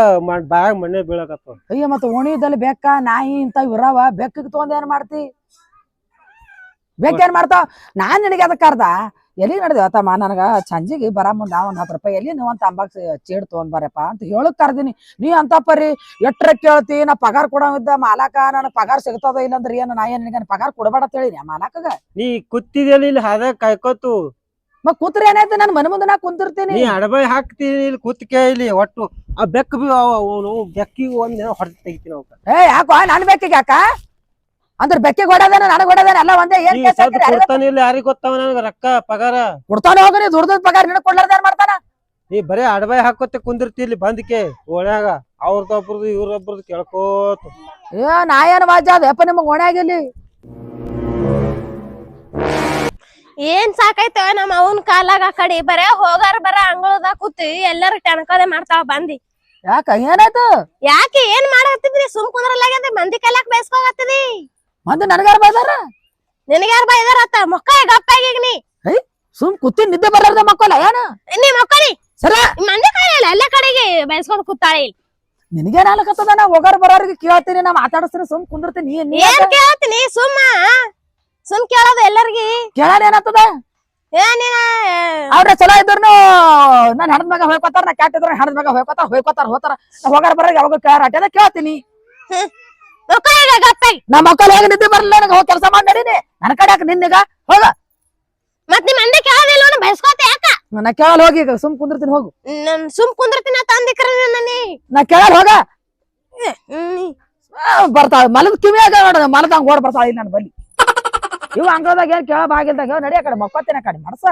ಬಾಯಾಗ ಮಣ್ಣೆ ಬೀಳಕತ್ತ ಅಯ್ಯ ಮತ್ತೆ ಓಣಿದಲ್ಲಿ ಬೆಕ್ಕ ನಾಯಿ ಇಂತ ಇರಾವ ಬೆಕ್ಕಗ್ ತಗೊಂಡ್ ಏನ್ ಮಾಡ್ತಿ? ಬೆಕ್ಕ ಏನ್ ಮಾಡ್ತಾವ? ನಾನ್ ನಿನಗೆ ಅದಕ್ಕೆ ಕರ್ದ ಎಲ್ಲಿ ನಡೆದೇವ ತಮ್ಮ? ನನಗ ಸಂಜಿಗೆ ಬರ ಮುಂದ ಒಂದ್ ಹತ್ತು ರೂಪಾಯಿ. ಎಲ್ಲಿ ನೀವು ಅಂಬಾಕ್ ತಂಬಾಕ್ ಚೀಡ್ ತಗೊಂಡ್ ಬರಪ್ಪ ಅಂತ ಹೇಳಕ್ ಕರ್ದಿನಿ ನೀ ಅಂತ ಪರಿ ಎಟ್ರ ಕೇಳ್ತಿ ನಾ ಪಗಾರ ಕೊಡವಿದ್ದ ಮಾಲಾಕ ನನ್ ಪಗಾರ ಸಿಗ್ತದ ಇಲ್ಲಂದ್ರ ಏನ್? ನಾ ಏನ್ ನಿನಗೆ ಪಗಾರ ಕೊಡಬೇಡ ಅಂತ ಹೇಳಿನಿ ಮಾಲಾಕಗ. ನೀ ಕುತ್ತಿದ್ಯಲ್ಲಿ ಇಲ್ಲಿ ಹಾದ ಕಾಯ್ಕೋತು ಮತ್ ಕೂತ್ರ ಏನಾಯ್ತು? ನಾನು ಮನೆ ಮುಂದೆ ನಾ ಕುಂತಿರ್ತೀನಿ ನೀ ಅಡಬಾಯಿ ಹಾಕ್ತೀನಿ ಇಲ್ಲಿ ಕೂತ್ಕೆ ಇಲ್ಲಿ ಒಟ್ಟು. ಆ ಬೆಕ್ಕ ಬಿ ಅವನು ಬೆಕ್ಕಿಗೆ ಒಂದ್ ಏನೋ ಹೊಡೆದು ತೆಗಿತೀನಿ ಏ ಯಾಕೋ? ನನ್ ಬೆಕ್ಕಿಗೆ ಯಾಕ? ಅಂದ್ರ ಬೆಕ್ಕಿಗೆ ಹೊಡೋದೇನ ನನಗ್ ಹೊಡೋದೇನ ಎಲ್ಲ ಒಂದೇ ಏನ್ ಸದ್ ಹಾಕಿರಿ? ಕೊಡ್ತಾನೆ ಇಲ್ಲ ಯಾರಿಗ್ ಗೊತ್ತಾವ ನನಗ? ರೊಕ್ಕ ಪಗಾರ. ಕೊಡ್ತಾನೆ ಹೋಗ್ರಿ ದುಡ್ದ ಪಗಾರ ನಿನಗ್ ಕೊಡ್ಲಾರ್ದ ಏನ್ ಮಾಡ್ತಾನ? ನೀ ಬರೇ ಅಡಬಾಯಿ ಹಾಕೋತೆ ಕುಂದಿರ್ತಿ ಇಲ್ಲಿ ಬಂದಕ್ಕೆ ಓಣ್ಯಾಗ. ಅವ್ರದೊಬ್ರದ್ದು ಇವ್ರೊಬ್ರದ್ದು ಕೇಳ್ಕೋತ. ಏ ನಾ ಏನ್ ವಾಜ ಅದ ಯಪ್ಪ ನಿಮಗ್ ಒಣಗಿಲಿ ಏನ್ ಸಾಕೈತವ ನಮ್ಮ ಅವನ್ ಕಾಲಾಗ ಆ ಕಡೆ ಬರೇ ಹೋಗಾರ ಬರ ಅಂಗಳದಾಗ ಕೂತಿ ಎಲ್ಲಾರು ಟಣಕದೆ ಮಾಡ್ತಾವ ಬಂದಿ. ಯಾಕ ಏನಾಯ್ತು? ಯಾಕೆ ಏನ್ ಮಾಡತ್ತಿದ್ರಿ ಸುಮ್ ಕುಂದ್ರಲಾಗ್ಯದ ಮಂದಿ ಕೈಲಾಕ್ ಬೇಸ್ಕೋಗತ್ತದಿ ಮಂದಿ ನನಗಾರ ಬೈದಾರ? ನಿನಗ್ಯಾರ ಬೈದಾರತ್ತ ಮೊಕ್ಕ ಗಪ್ಪಾಗಿ ನೀ. ಸುಮ್ ಕೂತಿ ನಿದ್ದೆ ಬರಾರ್ದ ಮಕ್ಕಳ ಏನ? ನೀ ಮೊಕ್ಕಳಿ ಸರ. ಮಂದಿ ಕಾಯಿಲ್ಲ ಎಲ್ಲ ಕಡೆಗೆ ಬೈಸ್ಕೊಂಡು ಕೂತಾಳ ನಿನಗೇನ್ ಅನ್ಕತ್ತದ ನಾ ಹೋಗಾರ ಬರೋರಿಗೆ ಕೇಳ್ತೀನಿ ನಾ ಮಾತಾಡಿಸ್ತೀನಿ ಸುಮ್ ಕುಂದಿರ್ತೀನಿ ಏನ್ ಕೇಳ್ತೀನಿ ಸುಮ್ಮ ಸುಮ್ ಕೇಳೋದು ಎಲ್ಲರಿಗಿ. ಕೇಳಾನ ಏನಾಗ್ತದ? ಏನಿನ ಅವ್ರ ಚಲೋ ಇದ್ರು ನನ್ ಹಣದ ಮಗ ಹೋಯ್ಕೋತಾರ ನಾ ಕ್ಯಾಟ್ ಇದ್ರೆ ಹಣದ ಮಗ ಹೋಯ್ಕೋತಾರ ಹೋಯ್ಕೋತಾರ ಹೋತಾರ. ಹೋಗಾರ ಬರ್ರಿ ಯಾವಾಗ ಕೇಳ ಅಟ್ಯಾದ ಕೇಳ್ತೀನಿ. ನಮ್ಮ ಮಕ್ಕಳು ಹೋಗಿ ನಿದ್ದೆ ಬರಲ್ಲ ನನಗೆ ಹೋಗಿ ಕೆಲಸ ಮಾಡಿ ನಡೀನಿ. ನನ್ನ ಕಡೆ ಯಾಕೆ ನಿನ್ನೆಗ? ಹೋಗ. ಮತ್ ನಿಮ್ ಅಂದೆ ಕೇಳೋದಿಲ್ಲ ಬಯಸ್ಕೋತೆ ಯಾಕ? ನಾ ಕೇಳಲ್ ಹೋಗಿ ಈಗ ಸುಮ್ ಕುಂದಿರ್ತೀನಿ ಹೋಗು. ನನ್ ಸುಮ್ ಕುಂದ್ರತಿನ ತಂದಿಕ್ರ ನನ್ನಿ ನಾ. ಕೇಳಲ್ ಹೋಗ. ಬರ್ತಾಳ. ಮಲದ ಕಿವಿಯಾಗ ನೋಡ ಮಲದಂಗ ಓಡ್ ಬರ್ತಾಳ ನನ್ನ ಬಲ್ಲಿ. ಇವ ಅಂಗಳದಾಗ ಏನ್ ಕೇಳ ಬಾಗಿಲ್ದಾಗ ನಡಿ ಆ ಕಡೆ ಮಕ್ಕೋತೇನೆ ಕಡೆ ಮನಸ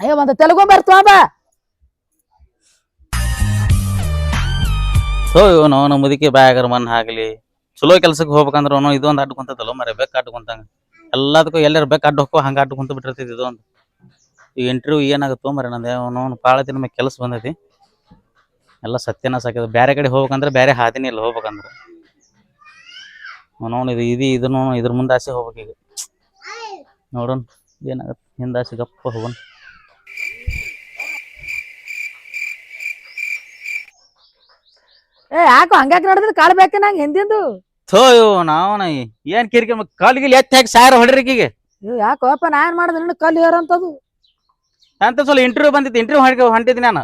ಅಯ್ಯೋ, ಒಂದು ತೆಲುಗು ಬರ್ತವ ಬಾ ಹೋ, ಇವನು ಬಾಯಾಗರ ಮನ್ ಆಗ್ಲಿ ಚಲೋ ಕೆಲ್ಸಕ್ಕೆ ಹೋಗ್ಬೇಕಂದ್ರ ಅವನು ಇದೊಂದು ಅಡ್ಡು ಕುಂತದಲ್ಲ ಮರ ಬೆಕ್ಕ ಅಡ್ಕೊಂತಂಗ ಕುಂತಂಗ ಎಲ್ಲದಕ್ಕೂ ಎಲ್ಲರ ಬೆಕ್ಕ ಅಡ್ಡ ಹೋಗೋ ಹಂಗ ಅಡ್ಡು ಕುಂತ ಬಿಟ್ಟಿರ್ತೈತಿ ಇದೊಂದು ಈ ಇಂಟರ್ವ್ಯೂ ಏನಾಗುತ್ತೋ ಮರ, ನಂದು ಅವನು ಭಾಳ ದಿನ ಕೆಲಸ ಬಂದೈತಿ. ಎಲ್ಲ ಸತ್ಯನ ಸಾಕಿದ ಬೇರೆ ಕಡೆ ಹೋಗ್ಬೇಕಂದ್ರೆ ಬೇರೆ ಹಾದಿನೇ ಇಲ್ಲ ಹೋಗ್ಬೇಕಂದ್ರೆ. ಅವನವನು ಇದು ಇದು ಇದನ್ನು ಇದ್ರ ಮುಂದೆ ಆಸೆ ಹೋಗ್ಬೇಕು ಈಗ. ನೋಡೋಣ ಏನಾಗತ್ತೆ. ಹಿಂದಾಸೆ ಗಪ್ಪ ಹೋಗೋಣ. ಏ ಯಾಕೋ ಹಂಗ್ಯಾಕ್ ನೋಡಿದ್ರೆ ಕಾಲ್ ಬೇಕೆ ನಂಗೆ ಹಿಂದಿಂದು? ಥೋಯೋ ಇವ್ ನಾವನ ಏನ್ ಕಿರಿಕಿ ಕಾಲಿಗೆ ಎತ್ತಿ ಹಾಕಿ ಸಾರ ಹೊಡ್ರಿಕಿಗೆ ಇವ್ ಯಾಕೋಪ್ಪ ನಾ ಏನ್ ಮಾಡ್ದೆ? ನಿನ್ನ ಕಲ್ ಏರಂತದು ಅಂತ ಸ್ವಲ್ಪ ಇಂಟರ್ವ್ಯೂ ಬಂದಿತ್ತು. ಇಂಟರ್ವ್ಯೂ ಹೊಂಟಿ ಹೊಂಟಿದ್ದೀನಿ ನಾನು.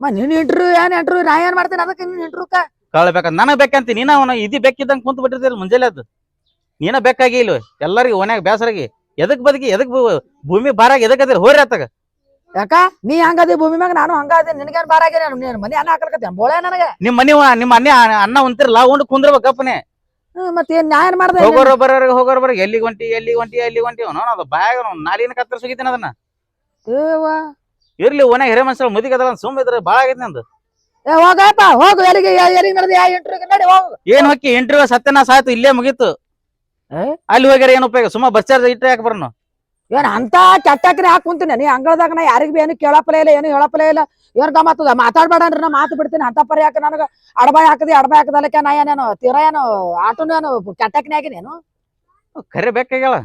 ಮ ನಿನ್ ಇಂಟರ್ವ್ಯೂ ಏನ್ ಇಂಟರ್ವ್ಯೂ ನಾ ಏನ್ ಮಾಡ್ತೀನಿ? ಅದಕ್ಕೆ ನಿನ್ ಇಂಟರ್ವ್ಯೂ ಕಳ್ಬೇಕಂತ ನನಗೆ ಬೇಕಂತ ನೀನ ಅವನ ಇದಿ ಬೆಕ್ಕಿದ್ದಂಗ ಕುಂತ ಬಿಟ್ಟಿರ್ತೀರಿ ಮುಂಜಾನೆ ಅದು ನೀನ ಬೇಕಾಗಿ ಇಲ್ಲ ಎಲ್ಲರಿಗೂ ಓನ್ಯಾಗ ಬೇಸರಾಗಿ ಎದಕ್ ಬದುಕಿ ಎದಕ್ ಭೂಮಿ ಬಾರಾಗಿ ಎದಕ್ ಅದಿರ ಹೋರಿ ಆತಾಗ. ಯಾಕ? ನೀ ಹಂಗದಿ ಭೂಮಿ ಮ್ಯಾಗ ನಾನು ಹಂಗಾದಿ ನಿನಗೇನ್ ಬಾರಾಗಿ ನೀನ್ ಮನಿ ಅನ್ನ ಹಾಕಲಕತ್ತೆ ಬೋಳೆ ನನಗೆ? ನಿಮ್ ಮನಿ ನಿಮ್ಮ ಅನ್ನ ಅನ್ನ ಉಂತಿರಲ್ಲ ಉಂಡು ಕುಂದ್ರಬೇಕಪ್ಪನೆ ಹ್ಮ್, ಮತ್ ಏನ್ ನ್ಯಾಯ ಏನ್ ಮಾಡ್ದೆ ಹೋಗೋರು ಹೋಗೋರು ಬರೋ ಎಲ್ಲಿಗೆ ಹೊಂಟಿ ಎಲ್ಲಿಗೆ ಹೊಂಟಿ ಎಲ್ಲಿಗೆ ಹೊಂಟಿ? ಅವನು ಅದು ಬಾಯಾಗ ನಾಲಿನ ಕತ್ತರ ಸುಗಿತೀನಿ ಅದನ್ನ. ಇರ್ಲಿ ಓನ್ಯಾಗ ಹಿರೇ ಮನುಷ್ಯ ಮುದಿಗೆ ಅದಲ್ಲ ಸುಮ್ಮ ಇದ್ರೆ ಭಾಳ ಆಗೈತಿ ನಂದು. ಹೋಗಪ್ಪ ಹೋಗು ಎಲ್ಲಿಗೆ ಎಲ್ಲಿಗೆ ನಡೆದಿ? ಯಾ ಇಂಟರ್ವ್ಯೂ ನಡಿ ಹೋಗು. ಏನ್ ಹೊಕ್ಕಿ? ಇಂಟರ್ವ್ಯೂ ಸತ್ಯನ ಸಾಯ್ತು ಇಲ್ಲೇ ಮುಗೀತು? ಅಲ್ಲಿ ಹೋಗ್ಯಾರ ಏನು ಉಪಯೋಗ? ಸುಮ್ಮ ಬಸ್ ಚಾರ್ಜ್ ಇಟ್ಟರೆ ಯಾಕೆ ಬರೋಣ ಏನ್ ಅಂತ ಕೆಟ್ಟಕ್ರಿ ಹಾಕ್ ಕುಂತೀನಿ. ನೀ ಅಂಗಳದಾಗ ನಾ ಯಾರಿಗ್ ಬಿ ಏನು ಕೇಳಪ್ಪಲೇ ಇಲ್ಲ ಏನು ಹೇಳಪ್ಪಲೇ ಇಲ್ಲ. ಏನ್ ಗಮ್ಮತ್ತದ ಮಾತಾಡ್ಬೇಡ ಅಂದ್ರೆ ನಾ ಮಾತು ಬಿಡ್ತೀನಿ. ಅಂತ ಪರಿ ಯಾಕೆ ನನಗ ಅಡಬಾಯ್ ಹಾಕದಿ ಅಡಬಾಯ್ ಹಾಕದಲ್ಲಕ್ಕೆ ನಾ ಏನೇನು ತೀರ ಏನು ಆಟೋ ಏನು ಕೆಟ್ಟಕ್ನೆ ಆಗಿನೇನು ನೀನು ಬೇಕಾಗ್ಯಾಳ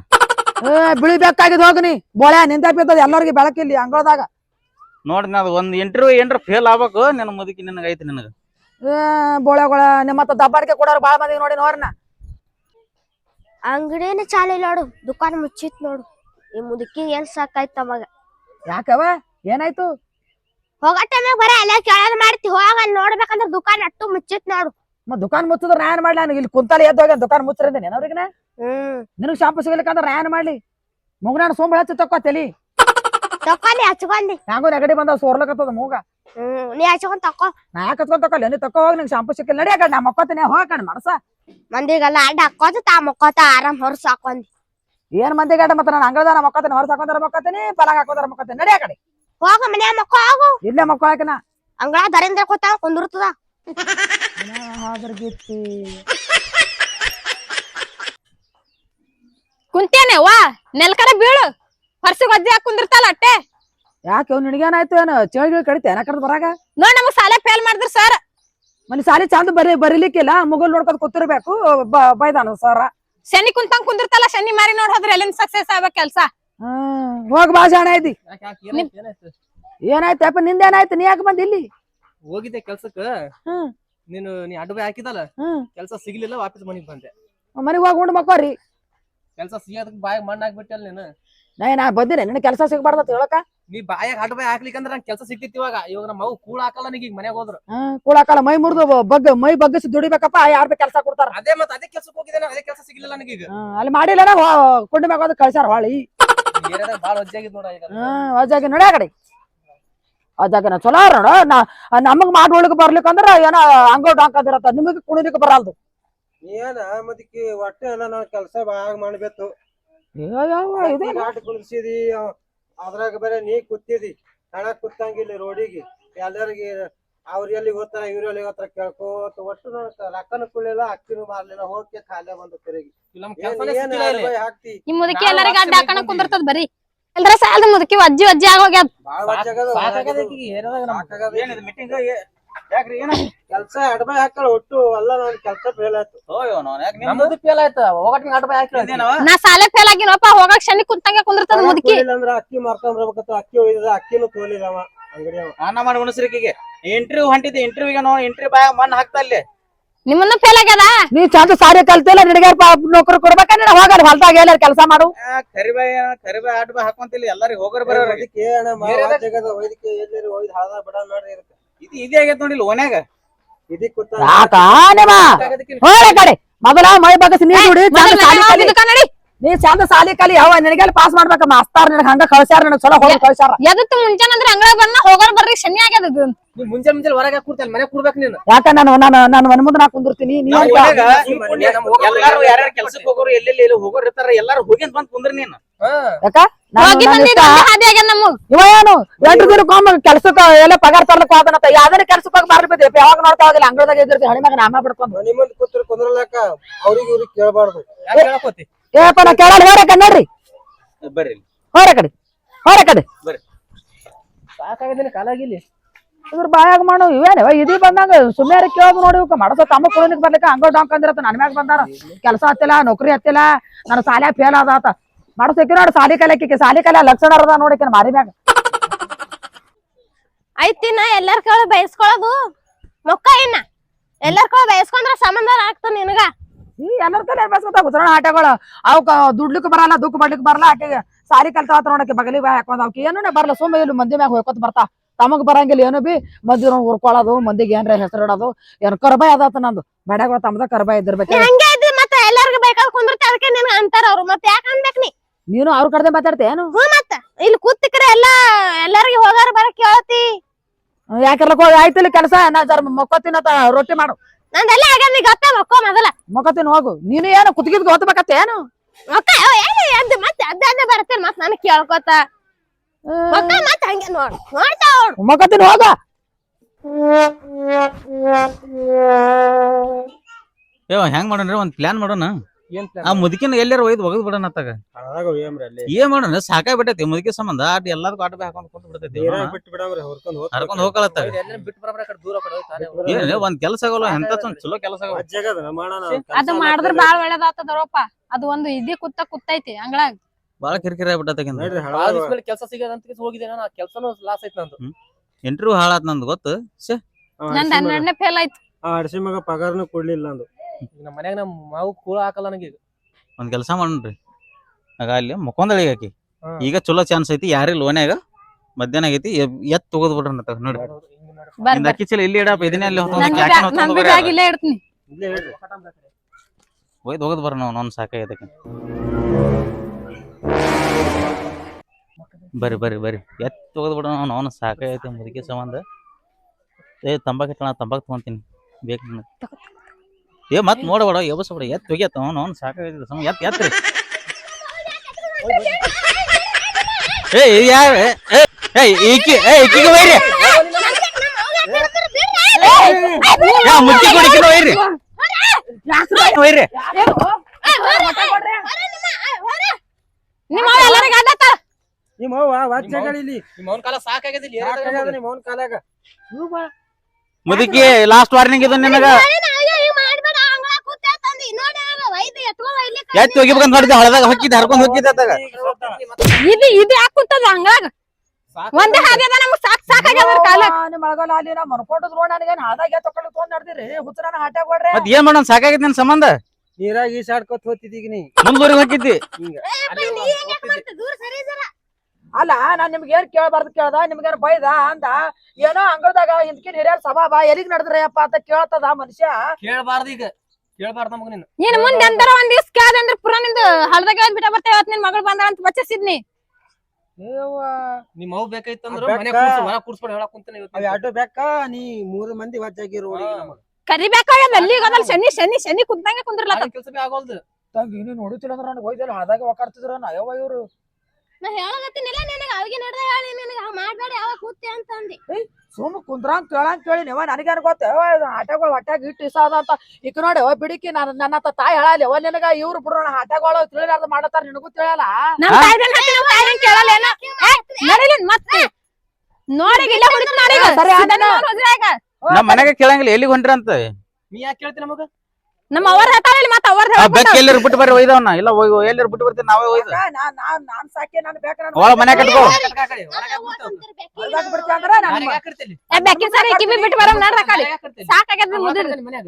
ಬಿಳಿ ಬೇಕಾಗಿದ್ ಹೋಗ್ನಿ ಬೋಳೆ ನಿಂದ ಬಿದ್ದದ ಎಲ್ಲರಿಗೆ ಬೆಳಕಿಲ್ಲಿ ಅಂಗಳದಾಗ. ನೋಡ್ರಿ ನಾವ್ ಒಂದ್ ಇಂಟರ್ವ್ಯೂ ಏನ್ರ ಫೇಲ್ ಆಗ್ಬೇಕು ನಿನ್ನ ಮುದುಕಿ ನಿನಗೆ ಐತಿ ನಿನಗ. ಬೋಳೆಗಳ ನಿಮ್ಮ ಮತ್ತ ದಬ್ಬಾಡಿಕೆ ಕೊಡೋರು ಬಾಳ ಮಂದಿ ನೋಡಿ ನೋಡ್ರಿ ಅಂಗಡಿನ ಚಾಲಿ ನೋಡು ದುಕಾನ್ ಮುಚ್ಚಿತ್ ನೋಡು. ಈ ಮುದುಕಿ ಏನ್ ಸಾಕಾಯ್ತ ಅವಾಗ ಯಾಕವ ಏನಾಯ್ತು? ಹೋಗೋ ಬರ ಬರೀ ಅಲ್ಲೇ ಕೇಳೋದ್ ಮಾಡ್ತಿ ಹೋಗ ನೋಡ್ಬೇಕಂದ್ರೆ ನೋಡ್ಬೇಕಂದ್ರ ದುಕಾನ್ ಅಟ್ಟು ಮುಚ್ಚಿತ್ ನೋಡು. ಮತ್ ದುಕಾನ್ ಮುಚ್ಚಿದ್ರ ನಾ ಏನ್ ಮಾಡ್ಲಿ? ನನಗೆ ಇಲ್ಲಿ ಕುಂತಲ್ಲಿ ಎದ್ದು ಹೋಗಿ ದುಕಾನ್ ಮುಚ್ಚಿರಂದೇನೆ ಅವ್ರಿಗೆ ಹ್ಮ್. ನಿನಗ್ ಶಾಂಪು ಸಿಗ್ಲಿಕ್ಕಂದ್ರ ನಾ ಏನ್ ಮಾಡ್ಲಿ? ನಾನು ಸೋಂಬಳ ಹಚ್ಚಿ ತಕ್ಕೋ ತಲಿ ತಕೊಂಡಿ ಹಚ್ಕೊಂಡಿ ಹ್ಯಾಂಗೋ ನೆಗಡಿ ಬಂದ ಸೋರ್ಲಕತ್ತದ ಮೂಗ. ಹ್ಮ್ ನೀ ಹಚ್ಕೊಂಡ್ ತಕೋ. ನಾ ಯಾಕೆ ತಕೊಲ್ಲ ನೀ ತಕೋ ಹೋಗಿ ನಂಗೆ ಶಾಂಪು ಸಿಕ್ಕಿಲ್ಲ. ನಡಿ ಯಾಕಂಡ್ ನಾ ಮಕ್ಕೋತೀನಿ. ಹೋಗಕಂಡ್ ಮನಸ ಮಂದಿಗೆಲ್ಲ ಅಡ್ಡ ಹಾಕೋತ ತಾ ಮಕ್ಕೋತ ಆರಾಮ್ ಹೊರಸ್ ಹಾಕೊಂಡಿ. ಏನ್ ಮಂದಿ ಗಡ ಮತ್ತೆ ನಾನು ಅಂಗಳದಾರ ಮಕ್ಕೋತೀನಿ ಹೊರಸ್ ಹಾಕೊಂಡ್ರ ಮಕ್ಕೋತೀನಿ ಪಲಾಗ ಹಾಕೋದ್ರ ಮಕ್ಕೋತೀನಿ. ನಡಿ ಕಡೆ. ಹೋಗ ಮನೆ ಮಕ್ಕೋ ಹೋಗು. ಇಲ್ಲೇ ಮಕ್ಕೊಳಕನ ಅಂಗಳ ದರಿಂದ ಕೂತಾವ ಕುಂದಿರ್ತದ. ಕುಂತೇನೆ ವಾ. ನೆಲ್ಕರ ಬೀಳು. ಹೊರ್ಸಿಗ್ ಒದ್ದೆ ಹಾಕ್ ಕುಂದಿರ್ತಾಳ ಅಟ್ಟೆ. ಯಾಕೆ ಅವ್ನು ನಿನಗೇನಾಯ್ತು ಏನು ಚೇಳಿಗಳು ಕಡಿತೆ ಏನ ಕಡ್ದು ಬರಾಗ? ನೋಡ್ ನಮಗ್ ಸಾಲೆ ಫೇಲ್ ಮಾಡಿದ್ರ ಸರ್ ಮನೆ ಸಾಲಿ ಚಂದ ಬರಿ ಬರಿಲಿಕ್ಕಿಲ್ಲ ಮುಗಲ್ ನೋಡ್ಕೊತ ಕೂತಿರ್ಬೇಕು ಬೈದಾನ ಸರ್ ಶನಿ ಕುಂತಂಗ್ ಕುಂದಿರ್ತಾಳ ಶನಿ ಮಾರಿ ನೋಡ್ ಹೋದ್ರೆ ಎಲ್ಲಿಂದ ಸಕ್ಸಸ್ ಆಗ ಕೆಲ್ಸ? ಹ್ಮ್ ಹೋಗ್ ಬಾ ಜಾಣ ಐತಿ ನಿಂದ ಏನಾಯ್ತು? ನೀ ಯಾಕೆ ಬಂದಿ ಇಲ್ಲಿ? ಹೋಗಿದ್ದೆ ಕೆಲ್ಸಕ್ಕ ಹ್ಮ್. ನೀನು ನೀ ಅಡ್ಡ ಬಾಯ್ ಹಾಕಿದಲ್ಲ ಹ್ಮ್ ಕೆಲ್ಸ ಸಿಗ್ಲಿಲ್ಲ ವಾಪಸ್ ಮನಿಗ್ ಬಂದೆ. ಮನೆಗೆ ಹೋಗ್ ಉಂಡು ಮಕ್ಕೋರಿ. ಕೆಲ್ಸ ಸಿಗೋದಕ್ ಬಾಯ್ ಮಣ್ಣ್ ಹಾಕ್ಬಿಟ್ಟಲ್ ನೀನು. ನಾ ನಾ ಬಂದಿನಿ? ನಿನ್ನ ಕೆಲಸ ಸಿಗಬಾರ್ದ ಅಂತ ಹೇಳಕ ನೀ ಬಾಯಾಗ ಹಾಟ್ ಬಾಯ್ ಹಾಕ್ಲಿಕ್ಕಂದ್ರ ನಂಗೆ ಕೆಲಸ ಸಿಕ್ತಿತ್ತು ಇವಾಗ. ಇವಾಗ ನಮ್ಮ ಮಗು ಕೂಳ ಹಾಕಲ್ಲ ನನಗೆ ಈಗ ಮನೆಗೆ ಹೋದ್ರು. ಕೂಳಾಕಲ್ಲ ಮೈ ಮುರಿದು ಬಗ್ಗ ಮೈ ಬಗ್ಗಿಸಿ ದುಡಿಬೇಕಪ್ಪ. ಯಾರ್ ಬೇಕು ಕೆಲಸ ಕೊಡ್ತಾರ? ಅದೇ ಮತ್ತೆ ಅದೇ ಕೆಲ್ಸಕ್ಕೆ ಹೋಗಿದ್ದೆ ನಾನು, ಅದೇ ಕೆಲಸ ಸಿಗ್ಲಿಲ್ಲ ನನಗೀಗ ಈಗ. ಅಲ್ಲಿ ಮಾಡಿಲ್ಲ ಕುಂಡಿ ಮ್ಯಾಗ ಹೋದ್ ಕಳ್ಸಾರ ಹೊಳಿ ಭಾಳ ಬಾಳ ವಜ್ಜಾಗಿದ್ ನೋಡ ಈಗ. ಹ್ಮ್ ನಡಿ ಆ ಕಡೆ. ಅದಾಗ ನಾ ಚಲೋ ನೋಡ. ನಾ ನಮಗ್ ಮಾಡ್ಕೊಳಕ್ ಬರ್ಲಿಕ್ಕಂದ್ರ ಏನೋ ಹಂಗ ಡಾಂಕದಿರತ್ತ ನಿಮಗ್ ಕುಣಿಲಿಕ್ಕೆ ಬರಲ್ದು. ಏನ ಮತ್ತೆ ಒಟ್ಟೆ ಎಲ್ಲ ನಾನು ಕೆಲಸ ಬಾಗ ಮಾಡ್ಬೇಕು. ಕುಂದ್ರಿಸಿದಿ ಅದ್ರಾಗ ಬೇರೆ ನೀ ಕೂತಿದಿ. ಹಣ ಕುತ್ತಂಗಿಲ್ಲ ರೋಡಿಗೆ. ಎಲ್ಲರಿಗೆ ಅವ್ರ ಎಲ್ಲಿ ಹೋಗ್ತಾರ ಇವ್ರ ಎಲ್ಲಿ ಹೋಗ್ತಾರ ಕೇಳ್ಕೋತ ಒಟ್ಟು ರೊಕ್ಕನು ಕುಳಿಲ್ಲ ಅಕ್ಕಿನೂ ಮಾರ್ಲಿಲ್ಲ ಹೋಗಿ ಖಾಲಿ ಬಂದು ತಿರುಗಿ. ಎಲ್ಲರೂ ಹಾಕ್ತಿ ನಿಮ್ ಮುದುಕಿ ಎಲ್ಲರಿಗ ಅಡ್ಡ ಹಾಕಣ. ಕುಂದಿರ್ತದ ಬರೀ. ಎಲ್ಲರ ಸಾಲದ ಮುದುಕಿ ಅಜ್ಜಿ ಅಜ್ಜಿ ಆಗೋಗ್ಯಾದ. ಯಾಕ್ರಿ ಏನ ಕೆಲ್ಸ ಅಡ್ಬಾಯ್ ಹಾಕಲ್ಲ ಒಟ್ಟು ಅಲ್ಲ ನನ್ ಕೆಲ್ಸ ಫೇಲ್ ಆಯ್ತು. ಓ ನಾನು ಯಾಕೆ ನಮ್ಮದು ಫೇಲ್ ಆಯ್ತು. ಹೋಗಟ್ಟ ಅಡ್ಡ ಬಾಯ್ ಹಾಕಿ ನಾ ಸಾಲೆ ಫೇಲ್ ಆಗಿನಪ್ಪ ಹೋಗಕ್ ಶನಿ ಕುಂತಂಗೆ ಕುಂದಿರ್ತದ ಮುದುಕಿ. ಅಂದ್ರ ಅಕ್ಕಿ ಮಾರ್ಕೊಂಡ್ ಬರ್ಬೇಕತ್ತ ಅಕ್ಕಿ ಒಯ್ದ ಅಕ್ಕಿನೂ ತೋಲಿಲ್ಲ ಅವ ಅಂಗಡಿ ಅವ. ಅನ್ನ ಮಾಡಿ ಉಣಸ್ರಿಕಿಗೆ ಇಂಟರ್ವ್ಯೂ ಹೊಂಟಿದ್ದೆ ಇಂಟರ್ವ್ಯೂಗೆ ನೋ ಇಂಟರ್ವ್ಯೂ ಬಾಯ ಮಣ್ಣು ಹಾಕ್ತಾ ಅಲ್ಲಿ ನಿಮ್ಮನ್ನ ಫೇಲ್ ಆಗ್ಯದ? ನೀ ಚಂದ ಸಾರಿ ಕಲ್ತಿಲ್ಲ ನಿನಗೆ ನೌಕರಿ ಕೊಡ್ಬೇಕಂದ್ರೆ ಹೋಗಾರ ಹೊಲ್ದಾಗ ಎಲ್ಲಾರ ಕೆಲಸ ಮಾಡು. ಕರಿಬಾಯಿ ಕರಿಬಾಯಿ ಆಟ ಬಾಯ್ ಹಾಕೊಂತಿಲ್ಲ ಎಲ್ಲರಿಗೂ ಹೋಗರ್ ಬರೋರು ಅದಕ್ಕೆ ಒಯ್ದಕ್ಕೆ ಎಲ್ಲರಿ ಒಯ್ದು ಹಳದ ಬಿಡ ನೋಡ್ರಿ ಇದಕ್ಕ. ಇದು ಇದೇ ಆಗೈತೆ ನೋಡಿಲ್ಲ ಓನ್ಯಾಗ ಇದಕ್ ಕೂತ ಕಡೆ. ಮೊದಲ ಮೈ ಬಗ್ಗಸಿ ನೀ ನೋಡಿ ಚಂದ ಸಾಲಿ ಕಲಿ. ನೀ ಚಂದ ಸಾಲಿ ಕಲಿ. ಯಾವ ನಿನಗೆಲ್ಲ ಪಾಸ್ ಮಾಡ್ಬೇಕ. ಮಾಸ್ತಾರ್ ನಿನಗ ಹಂಗ ಕಳ್ಸ್ಯಾರ ನನಗೆ ಚಲೋ ಹೋಗಿ ಕಳ್ಸ್ಯಾರ. ಎದತ್ತು ಮುಂಜಾನೆ ಅಂದ್ರೆ ಅಂಗಳ ಬನ್ನ ಹೋಗೋರ್ ಬರ್ರಿ ಶನಿ ಆಗ್ಯದ ಇದು ನೀವ್ ಮುಂಜಾನೆ ಮುಂಜಾನೆ ಹೊರಗೆ ಕೂರ್ತಾನೆ ಮನೆ ಕೂಡ್ಬೇಕು ನೀನು. ಯಾಕ ನಾನು ನಾನು ನಾನು ಮನೆ ಮುಂದೆ ನಾ ಕುಂದಿರ್ತೀನಿ ನೀ ಎಲ್ಲಾರು ಯಾರ್ಯಾರ ಕೆಲ್ಸಕ್ಕೆ ಹೋಗೋರು ಎಲ್ಲೆಲ್ಲಿ ಎಲ್ಲಿ ಹೋಗೋರು ಇರ್ತಾರ ಎಲ್ಲಾರು ಹೋಗಿ ಬಂದ್ ಕುಂದ್ರಿ ನೀನು. ಯಾಕ? ನಾನು- ಹೋಗಿ ಬಂದಿದ್ದು ಹಾದಿ ನಮಗ್ ಇವ ಏನು? ಎಂಟು ದಿನಕ್ಕೊಮ್ಮೆ ಕೆಲ್ಸಕ್ಕ ಎಲ್ಲ ಪಗಾರ ತರ್ಲಕ್ ಹೋದನಂತ ಯಾವ್ದಾರ ಕೆಲ್ಸಕ್ಕೆ ಹೋಗಿ ಬಿದ್ದೆ ಯಾವಾಗ ನೋಡ್ತಾ ಹೋಗಿಲ್ಲ. ಅಂಗಳದಾಗ ಇದ್ದಿರ್ತಿ ಮಗ ನಾಮ ಬಿಡ್ಕೊಂಡು ಮನಿ ಮಂದಿ ಕೂತ್ರ ಕುಂದ್ರಲಾಕ ಅವ್ರಿಗೆ ಇವ್ರಿಗೆ ಕೇಳಬಾರ್ದು. ಯಾಕೆ ಹೇಳಕೋತಿ ಏಪ್ಪ ನಾ ಕೇಳಲ್ಲ. ಹೋರ ಕಡೆ ನೋಡ್ರಿ. ಬರ್ರಿ. ಸಾಕಾಗಿದ್ದೀನಿ ಇದ್ರ ಬಾಯಾಗ ಮಾಡು. ಇವೇನು ಇದಿ ಬಂದಾಗ ಸುಮ್ಮನೆ ಕೇಳೋದು ನೋಡಿ ಮಡಸ ಮಾಡಸೋ ತಮ್ಮ ಕುಳಿನಿಕ್ ಬರ್ಲಿಕ್ಕೆ ಹಂಗ ಡಾಂಕ್ ಅಂದಿರತ್ತ. ನನ್ ಮ್ಯಾಗ ಬಂದಾರ. ಕೆಲಸ ಹತ್ತಿಲ್ಲ ನೌಕರಿ ಹತ್ತಿಲ್ಲ. ನನ್ನ ಸಾಲ್ಯಾಗ ಫೇಲ್ ಆದಾತ ಮಾಡಸೋಕಿ ನೋಡಿ ಸಾಲಿ ಕಲಕಿಕೆ ಸಾಲಿ ಕಲಿಯ ಲಕ್ಷಣ ಅದ ನೋಡಿಕ ಮಾರಿ ಮ್ಯಾಗ. ಐತಿನ ಎಲ್ಲಾರ್ ಕೇಳ ಬಯಸ್ಕೊಳ್ಳೋದು ಮೊಕ್ಕ ಇನ್ನ. ಎಲ್ಲಾರ್ ಕೇಳ ಬಯಸ್ಕೊಂಡ್ರ ಸಂಬಂಧ ಆಗ್ತ ನಿನಗ. ಈ ಎಲ್ಲರ ಕಲೆ ಬೇಸ್ಕೊತ ಗುಸರಣ ಆಟಗಳು? ಅವಕ್ಕ ದುಡ್ಲಿಕ್ ಬರಲ್ಲ ದುಃಖ ಪಡ್ಲಿಕ್ ಬರಲ್ಲ ಆಕೆಗೆ ಸಾರಿ ಕಲ್ತಾವತ್ತ ನೋಡಕ್ಕೆ ಬಗಲಿ ಬಾಯ್ ಹಾಕೊಂಡ್ ಅವಕ್ಕೆ ಏನೂ ಬರಲ್ಲ ಸುಮ್ಮ ಇಲ್ಲಿ ಮಂದಿ ಮ್ಯಾಗ ಹೋಯ್ಕೊತ ಬರ್ತಾ. ತಮಗ್ ಬರಂಗಿಲ್ಲ ಏನೋ ಬಿ ಮಂದಿ ನಾವು ಉರ್ಕೊಳ್ಳೋದು ಮಂದಿಗೆ ಏನ್ರ ಹೆಸರು ಇಡೋದು ಏನ್ ಕರ್ಬಾಯ್ ಅದಾತ ನಂದು. ಬಡ್ಯಾಗಳ ತಮ್ಮದ ಕರ್ಬಾಯ್ ಇದ್ದಿರ್ಬೇಕು. ಹಂಗೆ ಮತ್ತೆ ಎಲ್ಲಾರ್ಗು ಬೇಕಾದ್ ಕುಂದಿರ್ತಿ ಅದಕ್ಕೆ ನಿನ್ಗೆ ಅಂತಾರ ಅವ್ರು. ಮತ್ತೆ ಯಾಕ ಅನ್ಬೇಕ್ ನೀ? ನೀನು ಅವ್ರ ಕಡೆ ಮಾತಾಡ್ತೆ ಏನು? ಹ್ಞೂ ಮತ್ತ. ಇಲ್ಲಿ ಕೂತಿಕ್ರೆ ಎಲ್ಲ ಎಲ್ಲರಿಗೂ ಹೋಗಾರ ಬರ ಕೇಳತಿ. ಯಾಕೆಲ್ಲ ಆಯ್ತಿಲ್ಲ ಕೆಲಸ ನಾ ಜರ ಮೊಕ್ಕೋತಿನ ರೊಟ್ಟಿ ಮಾಡು. ನಂದೆಲ್ಲ ಆಗ್ಯಾದ ನೀ ಗೊತ್ತ? ಮೊಕ್ಕೋ ಮೊದಲ. ಮೊಕ್ಕತಿನ ಹೋಗು. ನೀನು ಏನು ಕುತ್ತಿಗಿದ್ ಓದ್ಬೇಕತ್ತ ಏನು? ಮೊಕ್ಕ ಏನು ಎದ್ದು ಮತ್ತೆ? ಅದ್ದ ಅದ್ದ ಬರ್ತೇನೆ ಮತ್ತೆ ನನಗ್ ಕೇಳ್ಕೊತ. ಮೊಕ್ಕ ಮತ್ತೆ ಹಂಗೆ ನೋಡ್ ನೋಡ್ತಾ ಅವ್ಳು ಮೊಕ್ಕತಿನ ಹೋಗ. ಏ ಹೆಂಗ್ ಮಾಡೋಣ್ರಿ? ಒಂದ್ ಪ್ಲಾನ್ ಮಾಡೋಣ. ಏನ್ ಆ ಮುದುಕಿನ ಎಲ್ಲಾರ ಒಯ್ದು ಒಗದ್ ಬಿಡೋಣ ಅತ್ತಾಗ ಅಲ್ಲಿ? ಏನ್ ಮಾಡೋಣ? ಸಾಕಾಗ್ ಬಿಟ್ಟೈತಿ ಮುದುಕಿ ಸಂಬಂಧ. ಅಟ್ ಎಲ್ಲಾರು ಆಟ ಬೇ ಹಾಕೊಂಡ್ ಕುಂತ ಬಿಡ್ತೈತಿ ನೀರಾಗ ಬಿಟ್ಟು ಬಿಡಮ್ರಿ ಹೊರ್ಕೊಂಡ್ ಹರ್ಕೊಂಡ್ ಹೋಗ್ಕಳತ್ತಾಗ ಎಲ್ಲರೂ ಬಿಟ್ಟು ಬರಬರ ಕಡೆ ದೂರ ಕಡೆ ಹೋಗಿ ತಾನೇ ಹೋಗಿ. ಏನ್ ಒಂದ್ ಕೆಲಸ ಆಗಲ್ಲ ಎಂತ ಚಲೋ ಕೆಲಸ ಆಗಲ್ಲ. ಅಜ್ಜಾಗದ ಮಾಡೋಣ ಅದು ಮಾಡಿದ್ರ ಬಾಳ್ ಒಳ್ಳೇದಾತದರಪ್ಪ. ಅದು ಒಂದು ಇದಿ ಕುತ್ತ ಕುತ್ತೈತಿ ಅಂಗಳಾಗ. ಬಾಳ ಕಿರಿಕಿರಿ ಆಗ್ಬಿಟ್ಟತ್ತಾಗಿಂದ ನೋಡ್ರಿ ಭಾಳ ಹಳದಾಗ ದಿವ್ಸ ಮೇಲೆ ಕೆಲಸ ಸಿಗದಂತ ಹೋಗಿದ್ದೆ ನಾನು. ಕೆಲ್ಸನೂ ಲಾಸ್ ಐತ್ ನಂದು. ಇಂಟರ್ವ್ಯೂ ಹಾಳಾತ್ ನಂದು ಗೊತ್ತು? ಛೆ, ನಂದ್ ಹನ್ನೆರಡನೇ ಫೇಲ್ ಆಯ್ತು. ಆ ಅಡ್ಸಿ ಮಗ ಪಗಾರನು ಕೊಡ್ಲಿಲ್ಲ ಅಂದು ಈಗ ನಮ್ಮ ಮನ್ಯಾಗ ನಮ್ಮ ಮಾವು ಕೂಳ ಹಾಕಲ್ಲ ನನಗೆ ಈಗ. ಒಂದ್ ಕೆಲಸ ಮಾಡೋಣ್ರಿ ಆಗ ಅಲ್ಲಿ ಮುಕೊಂದಳಿ ಹಾಕಿ. ಹಾ. ಈಗ ಚಲೋ ಚಾನ್ಸ್ ಐತಿ ಯಾರಿಲ್ಲ ಓನ್ಯಾಗ ಮಧ್ಯಾಹ್ನ ಆಗೈತಿ ಎ- ಎತ್ ತಗೋದ್ ಬಿಡ್ರಿ ಅಂತ ನೋಡಿ ಮಾಡು. ಬರ್ ಅಕ್ಕಿ ಚೀಲ ಇಲ್ಲಿ ಇಡಪ್ಪ ಇದನ್ನೇ ಅಲ್ಲಿ ಹೊತ್ಕೊಂಡ್ ನಂದು ಹೋಗಿ ಹೊತ್ಕೊಂಡ್ ಬರ್ರಿ. ಬ್ಯಾಗ್ ಇಲ್ಲೇ ಇಡ್ತೀನಿ. ಇಲ್ಲೇ ಹೇಳ್ರಿ ಒಯ್ದು ಹೋಗದ್ ಬರ ನಾವು ನಾನು ಸಾಕಾಗೈತಕ್ಕೆ ಬರ್ರಿ ಬರ್ರಿ ಬರ್ರಿ. ಎತ್ ತಗೋದ್ ಬಿಡ ನಾವು ನಾನು ಸಾಕಾಗೈತೆ ಮುದುಕಿ ಸಂಬಂಧ. ಏ ತಂಬಾಕ್ ಇಟ್ಟ ತಂಬಾಕ್ ತಗೊಂತೀನಿ. ಬೇಕು ನನಗೆ ಏ ಮತ್ ನೋಡಬೇಡ ಎಬಸ್ ಬಿಡ ಎತ್ ತೆಗಿಯತ್ತ ಅವನು ಅವ್ನು ಸಾಕಾಗೈತೆ ಸಮ ಎತ್ ಎತ್ರಿ ಏ ಯಾರ ಏ ಈಕಿ ಏ ಈಕಿಗೆ ಒಯ್ರಿ ಮುಚ್ಚಿ ಕೊಡಿಕಿನ ಒಯ್ರಿ ಒಯ್ರಿ ನಿಮ್ಮ ಎಲ್ಲರಿಗೂ ನಿಮ್ಮ ಅವ್ವ ವಾಚ್ಯಗಳು ಇಲ್ಲಿ? ನಿಮ್ಮ ಅವ್ನ ಕಾಲ ಸಾಕಾಗ್ಯದ ಇಲ್ಲಿ ಸಾಕಾಗ್ಯದ ನಿಮ್ಮ ಅವ್ನ ಕಾಲಾಗ ಮುದುಕಿ ಲಾಸ್ಟ್ ವಾರ್ನಿಂಗ್ ಇದು ನಿನಗ ಮಾಡ್ಬೇಡ ಅಂಗಳ ಕೂತೆ ತಂದಿ ನೋಡಿ ವೈದ್ಯ ಎತ್ಕೊಂಡ್ ಒಯ್ಲಿಕ್ಕ ಎತ್ತಿ ಹೋಗಿಬೇಕಂತ ನೋಡಿದ್ದೆ ಹೊಳದಾಗ ಹೊಕ್ಕಿದ್ ಹರ್ಕೊಂಡ್ ಹೋಗಿದ್ದೆ ಅತ್ತಾಗ. ಇದು ಇದು ಯಾಕೆ ಕೂತದ ಹಂಗಾಗ ಒಂದೇ ಹಾಗೆ ನಮಗ್ ಸಾಕ್ ಸಾಕಾಗ್ಯದ ಕಾಲ. ಮಳಗಾಲ ಅಲ್ಲಿ ನಾ ಮನ್ಕೊಂಡು ನೋಡಿ ನನಗೇನು ಹಾದಾಗ ತಕೊಂಡು ತೊಗೊಂಡ್ ನಡ್ದಿರಿ. ಹುಚ್ಚನ ಹಾಟ್ಯಾಗ ಕೊಡ್ರಿ ಮತ್ ಏನ್ ಮಾಡೋಣ ಸಾಕಾಗಿದ್ ನನ್ ಸಂಬಂಧ? ನೀರಾಗ ಈಸಾಡ್ಕೊತ ಹೋಗ್ತಿದ್ದೀಗ ನೀ. ಮುಂದೂರಿಗೆ ಹೋಗಿದ್ದಿ ಅಲ್ಲಿ ನಾನ್ ನಿಮ್ಗೆ ಏನ್ ಕೇಳಬಾರ್ದು ಕೇಳ್ದ ನಿಮ್ಗೇನ್ ಬೈದ ಅಂದ ಏನೋ ಅಂಗಳದಾಗ ಹಿಂದ್ಕಿನ್ ಹಿರಿಯರ್ ಸಭಾ ಬಾ ಎಲ್ಲಿಗ್ ನಡ್ದ್ರಿ ಅಪ್ಪ ಅಂತ ಕೇಳ್ತದ ಮನುಷ್ಯ. ಕೇಳಬಾರ್ದು ಈಗ. ಕೇಳಬಾರ್ದು ನಮಗ ನೀನು. ನೀನ್ ಮುಂದೆ ಒಂದ್ ದಿವ್ಸ ಕೇಳ್ದೆ ಅಂದ್ರೆ ಪುರಾ ನಿಂದು ಹಳದಾಗ ಬಿಟ್ಟ ಬರ್ತೇವೆ ನಿನ್ ಮಗಳು ಬಂದಾಳ ಅಂತ ಬಚ್ಚಿಸಿದ್ನಿ ನಿಮ್ಮ ಬೇಕಾಯ್ತಂದ್ರ ಮನೆ ಕೂರ್ಸು ಹೊರ ಕೂರ್ಸ್ಕೊಂಡು ಹೇಳಕ್ ಕುಂತಾನೆ ಇವತ್ತು ಎರಡು ನೀ ಮೂರು ಮಂದಿ ವಜ್ಜಾಗಿರೋ ನಮಗ. ಕರಿಬೇಕಾಗ್ಯದ ಅಲ್ಲಿಗೆ ಅದಲ್ಲ ಶನಿ ಶನಿ ಶನಿ ಕುಂತಂಗೆ ಕುಂದ್ರಲ್ಲ ಕೆಲಸ ಬಿ ಆಗೋಲ್ದು. ತಂಗಿ ನೋಡುತ್ತಿಲ್ಲ ಅಂದ್ರೆ ನನಗೆ ಒಕ್ಕಾಡ್ತಿದ್ರ ಅಯ್ಯವ ಇವ್ರು? ನಾ ಹೇಳಕತ್ತೀನಿಲ್ಲ ನಿನಗೆ ಅವಿಗೆ ನಡೆದ ಹೇಳಿ ನಿನಗ ಮಾಡಬೇಡ ಯಾವಾಗ ಕೂತಿ ಅಂತ ಅಂದಿ. ಸುಮ್ ಕುಂದ್ರಂಗ್ ಕೇಳಂಗ್ ಕೇಳಿ ನೀವ ಏನು ಗೊತ್ತ? ಆಟಗಳು ಹೊಟ್ಟಾಗ ಇಟ್ಟು ಇಸ ಅದ ಅಂತ. ಈಗ ನೋಡಿ ಅವ ಬಿಡಿಕಿ ನಾನು ನನ್ನ ಹತ್ತ ತಾಯಿ ಹೇಳಲ್ಲ ಅವ ನಿನಗ ಇವ್ರು ಬಿಡ್ರೋಣ ಆಟಗಳು ತಿಳಿಲಾರ್ದ ಮಾಡತ್ತಾರ ನಿನಗೂ ತಿಳಿಯಲ್ಲ? ನಮ್ಮ ತಾಯಿದನ್ ಹತ್ತಿ ನಮ್ ತಾಯಿದನ್ ಕೇಳಲ್ಲ ಏನ? ನಡಿಲಿ ಮತ್ತೆ. ನೋಡಿ ಇಲ್ಲ ಹುಡುಕ್ ನೋಡಿ ಸರಿ, ಆದನ ನಮ್ಮ ಮನೆಗೆ ಕೇಳಂಗಿಲ್ಲ ಎಲ್ಲಿಗೆ ಹೊಂಟ್ರಂತ ಅಂತ. ನೀ ಯಾಕೆ ಕೇಳ್ತಿ ನಮಗ? ನಮ್ಮ ಅವ್ರ ಹೇಳ್ತಾರಲ್ಲ ಮತ್ತ ಅವ್ರ ಆ ಬೆಕ್ಕ ಎಲ್ಲಾರು ಬಿಟ್ಟು ಬರ್ರಿ ಒಯ್ದವನ್ನ ಇಲ್ಲ ಹೋಗಿ ಎಲ್ಲಾರು ಬಿಟ್ಟು ಬರ್ತೀನಿ ನಾವೇ ಒಯ್ದು. ನಾನ್ ನಾನು ನಾನ್ ಸಾಕಿ ನಾನು ಬೇಕ ನಾನು ಒಳ ಮನೆ ಕಟ್ಕೋ. ನಾನು? ಬೆಕ್ಕಿನ ಸಾರಿ ಕಿವಿ ಬಿಟ್ಟು ಬರೋ ನಡ್ರ ಕಾಲಿ? ಸಾಕಾಗ್ಯದ ಮನ್ಯಾಗ.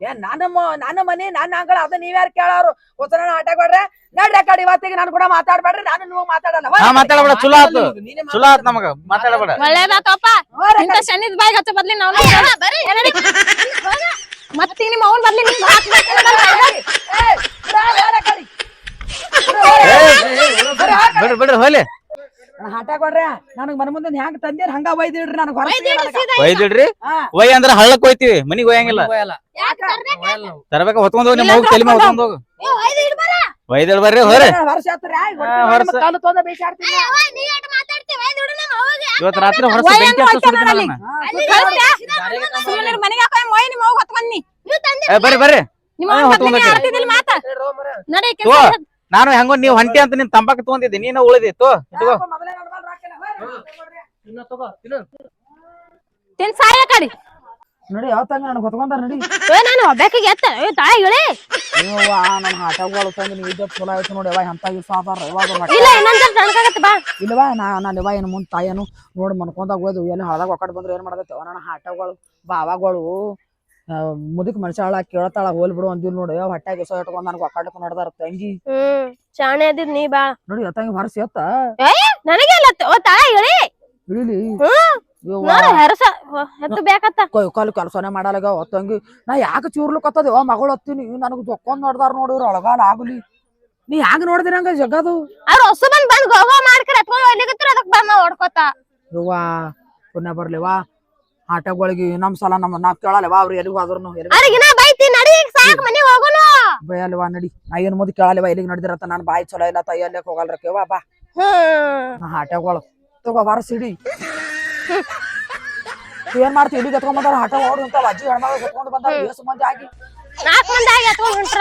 ಏ ನಾನು ನನ್ನ ಮನಿ ನನ್ನ ಅಂಗಳ ಅದ ನೀವ್ಯಾರು ಕೇಳೋರು? ಒತ್ತನ ಆಟ ಕೊಡ್ರೆ ನಡ್ರಿ ಕಾಡಿ ಇವತ್ತಿಗೆ ನಾನು ಕೂಡ ಮಾತಾಡ್ಬೇಡ್ರಿ ನಾನು ನೀವು ಮಾತಾಡಲ್ಲ. ಮಾತಾಡಬೇಡ ಚಲೋ ಆತು. ನೀನೇ ಚಲೋ ಆತ್ ನಮಗ ಮಾತಾಡಬೇಡ. ಒಳ್ಳೇದಾತಪ್ಪ. ಇಂತ ಶನಿದ್ ಬಾಯಿಗೆ ಹಚ್ಚ ಬದ್ಲಿ ನಾವು ಮತ್ತೆ ನಿಮ್ಮ ಅವನ್ ಬರ್ಲಿ ನಿಮ್ಗೆ ಬಿಡ್ರಿ ಬಿಡ್ರಿ ಹೋಲಿ ಆಟ ಕೊಡ್ರಿ. ನನಗ್ ಮನ ಮುಂದೆ ಹೆಂಗ್ ತಂದಿರ್ ಹಂಗ ಒಯ್ದಿಡ್ರಿ ನನಗ್ ಒಯ್ದಿಡ್ರಿ. ಒಯ್ ಅಂದ್ರ ಹಳ್ಳಕ್ ಹೋಯ್ತಿವಿ ಮನಿಗ್ ಒಯ್ಯಂಗಿಲ್ಲ. ತರಬೇಕ? ಹೊತ್ಕೊಂಡ್ ಹೋಗಿ ನಿಮ್ಮ ಹೋಗಿ ತಲೆ ಹೊತ್ಕೊಂಡ್ ಹೋಗು. ಬೈದಳ್ ಬರ್ರಿ ಹೋರಿ ಇವತ್ತು ರಾತ್ರಿ ಹೊರಸ ಬೆಂಕಿ ಹಚ್ಚ ಬರ್ರಿ ಬರ್ರಿ. ನಾನು ಹೆಂಗೋ ನೀವು ಹೊಂಟಿ ಅಂತ ನಿನ್ ತಂಬಾಕ್ ತಗೊಂಡಿದ್ದೆ ನೀನ ಉಳಿದಿತ್ತು ಇಟ್ಕೋ. ತಿನ್ ಸಾಯ ಕಡಿ. ನೋಡಿ ಯಾವ ತಂಗ ನನಗೆ ಹೊತ್ಕೊಂತಾರ ನಡಿ. ಏ ನಾನು ಒಬ್ಬಾಕಿಗೆ ಎತ್ತ. ಏ ತಾಯಿ ಹೇಳಿ. ಅಯ್ಯವ್ವ ನನ್ನ ಆಟಗಳು ತಂದು ನೀವು ಇದ್ದದ್ದು ಚಲೋ ಆಯ್ತು ನೋಡಿ ಯವ್ವ ಎಂತ ಯೂಸ್ ಆದಾರ ಯಾವಾಗ ಇಲ್ಲ ಇನ್ನೊಂದ್ ತನಕಾಗತ್ತ ಬಾ. ಇಲ್ವಾ ನಾ ನಾನು ಯವ್ವ ಏನು ಮುಂದೆ ತಾಯನು ನೋಡಿ ಮನ್ಕೊಂಡಾಗ ಹೋದು ಎಲ್ಲಿ ಹಳದಾಗ ಒಕ್ಕಡ್ ಬಂದ್ರೆ ಏನು ಮಾಡದೈತೆ? ನನ್ನ ಆಟಗಳು ಬಾವಾಗಳು ಮುದುಕ್ ಮನುಷ್ಯಾಳ ಕೇಳತಾಳ ಹೋಲ್ ಬಿಡು ಅಂದಿಲ್ ನೋಡಿ ಹೊಟ್ಟಾಗ ಎಸೋ ಇಟ್ಕೊಂಡ್ ನನಗೆ ಒಕ್ಕಡ್ಲಿಕ್ಕೆ ನೋಡ್ದಾರ ತಂಗಿ. ಹ್ಮ್ ಶಾಣೆ ಅದಿದ್ ನೀ ಬಾ. ನೋಡಿ ತಂಗಿ ಹೊರಸಿ ಎತ್ತ. ನನಗೆ ಇಲ್ಲ ತಾಯಿ ಇಳಿ ಇಳಿಲಿ. ಹ್ಮ್. ನೋಡು ಹೆರಸ ಎತ್ತು ಬೇಕತ್ತ ಕಾಲು ಕೆಲಸನೇ ಮಾಡಲಾಗ ತಂಗಿ ನಾ ಯಾಕೆ ಚೂರ್ಲಕ್ಕತ್ತದ ಓ ಮಗಳು ಹತ್ತೀನಿ ನನಗೆ ಜೊಕ್ಕೊಂದ್ ನೋಡ್ದಾರ ನೋಡಿ ಇವ್ರು ಒಳಗಾಲ ಆಗಲಿ. ನೀ ಹ್ಯಾಂಗ ನೋಡಿದ್ರಿ ಹಂಗ ಜಗದು ಅವ್ರ ಹೊಸ ಬಂದ್ ಬಂದ್ ಗೋಗೋ ಮಾಡ್ಕರ ಎತ್ಕೊಂಡ್ ಒಯ್ಲಿಕತ್ರ ಅದಕ್ ಬಂದ ಹೊಡ್ಕೋತ. ಯವ್ವ ಪುಣ್ಯ ಬರ್ಲಿವಾ ಆಟಗಳಿಗೆ ನಮ್ ಸಲ ನಮ್ಮ ನಾಕ್ ಕೇಳಲ್ವಾ ಅವ್ರು ಎಲ್ಲಿಗೂ ಹೋದ್ರು ಅವ್ರಿಗಿನ ಬೈತಿ ನಡಿ ಸಾಕ್ ಮನಿಗ್ ಹೋಗುನು. ಬಯಲ್ವಾ ನಡಿ. ನಾ ಏನ್ ಮುದಿ ಕೇಳಲ್ವಾ ಎಲ್ಲಿಗೆ ನಡ್ದಿರತ್ತ ನಾನು ಬಾಯಿ ಚಲೋ ಇಲ್ಲ ತೈಯಲ್ಲೇ ಹೋಗಲ್ರಕ್ಕೆವಾ ಬಾ. ಹ್ಮ್. ಆಟಗಳು. ತಗೋ ಬಾರ ಸಿಡಿ ಏನ್ ಮಾಡ್ತಿ? ಇಲ್ಲಿಗೆ ಎತ್ಕೊಂಡ್ ಬಂದಾರ ಹಠ ಓಡು ಅಂತ ಅಜ್ಜಿ, ಹೆಣ್ಮಗಳು ಎತ್ಕೊಂಡು ಬಂದಾರ, ಏಸು ಮಂದಿ ಆಗಿ. ನಾಲ್ಕು ಮಂದಿ ಆಗಿ ಹೊಂಟ್ರ.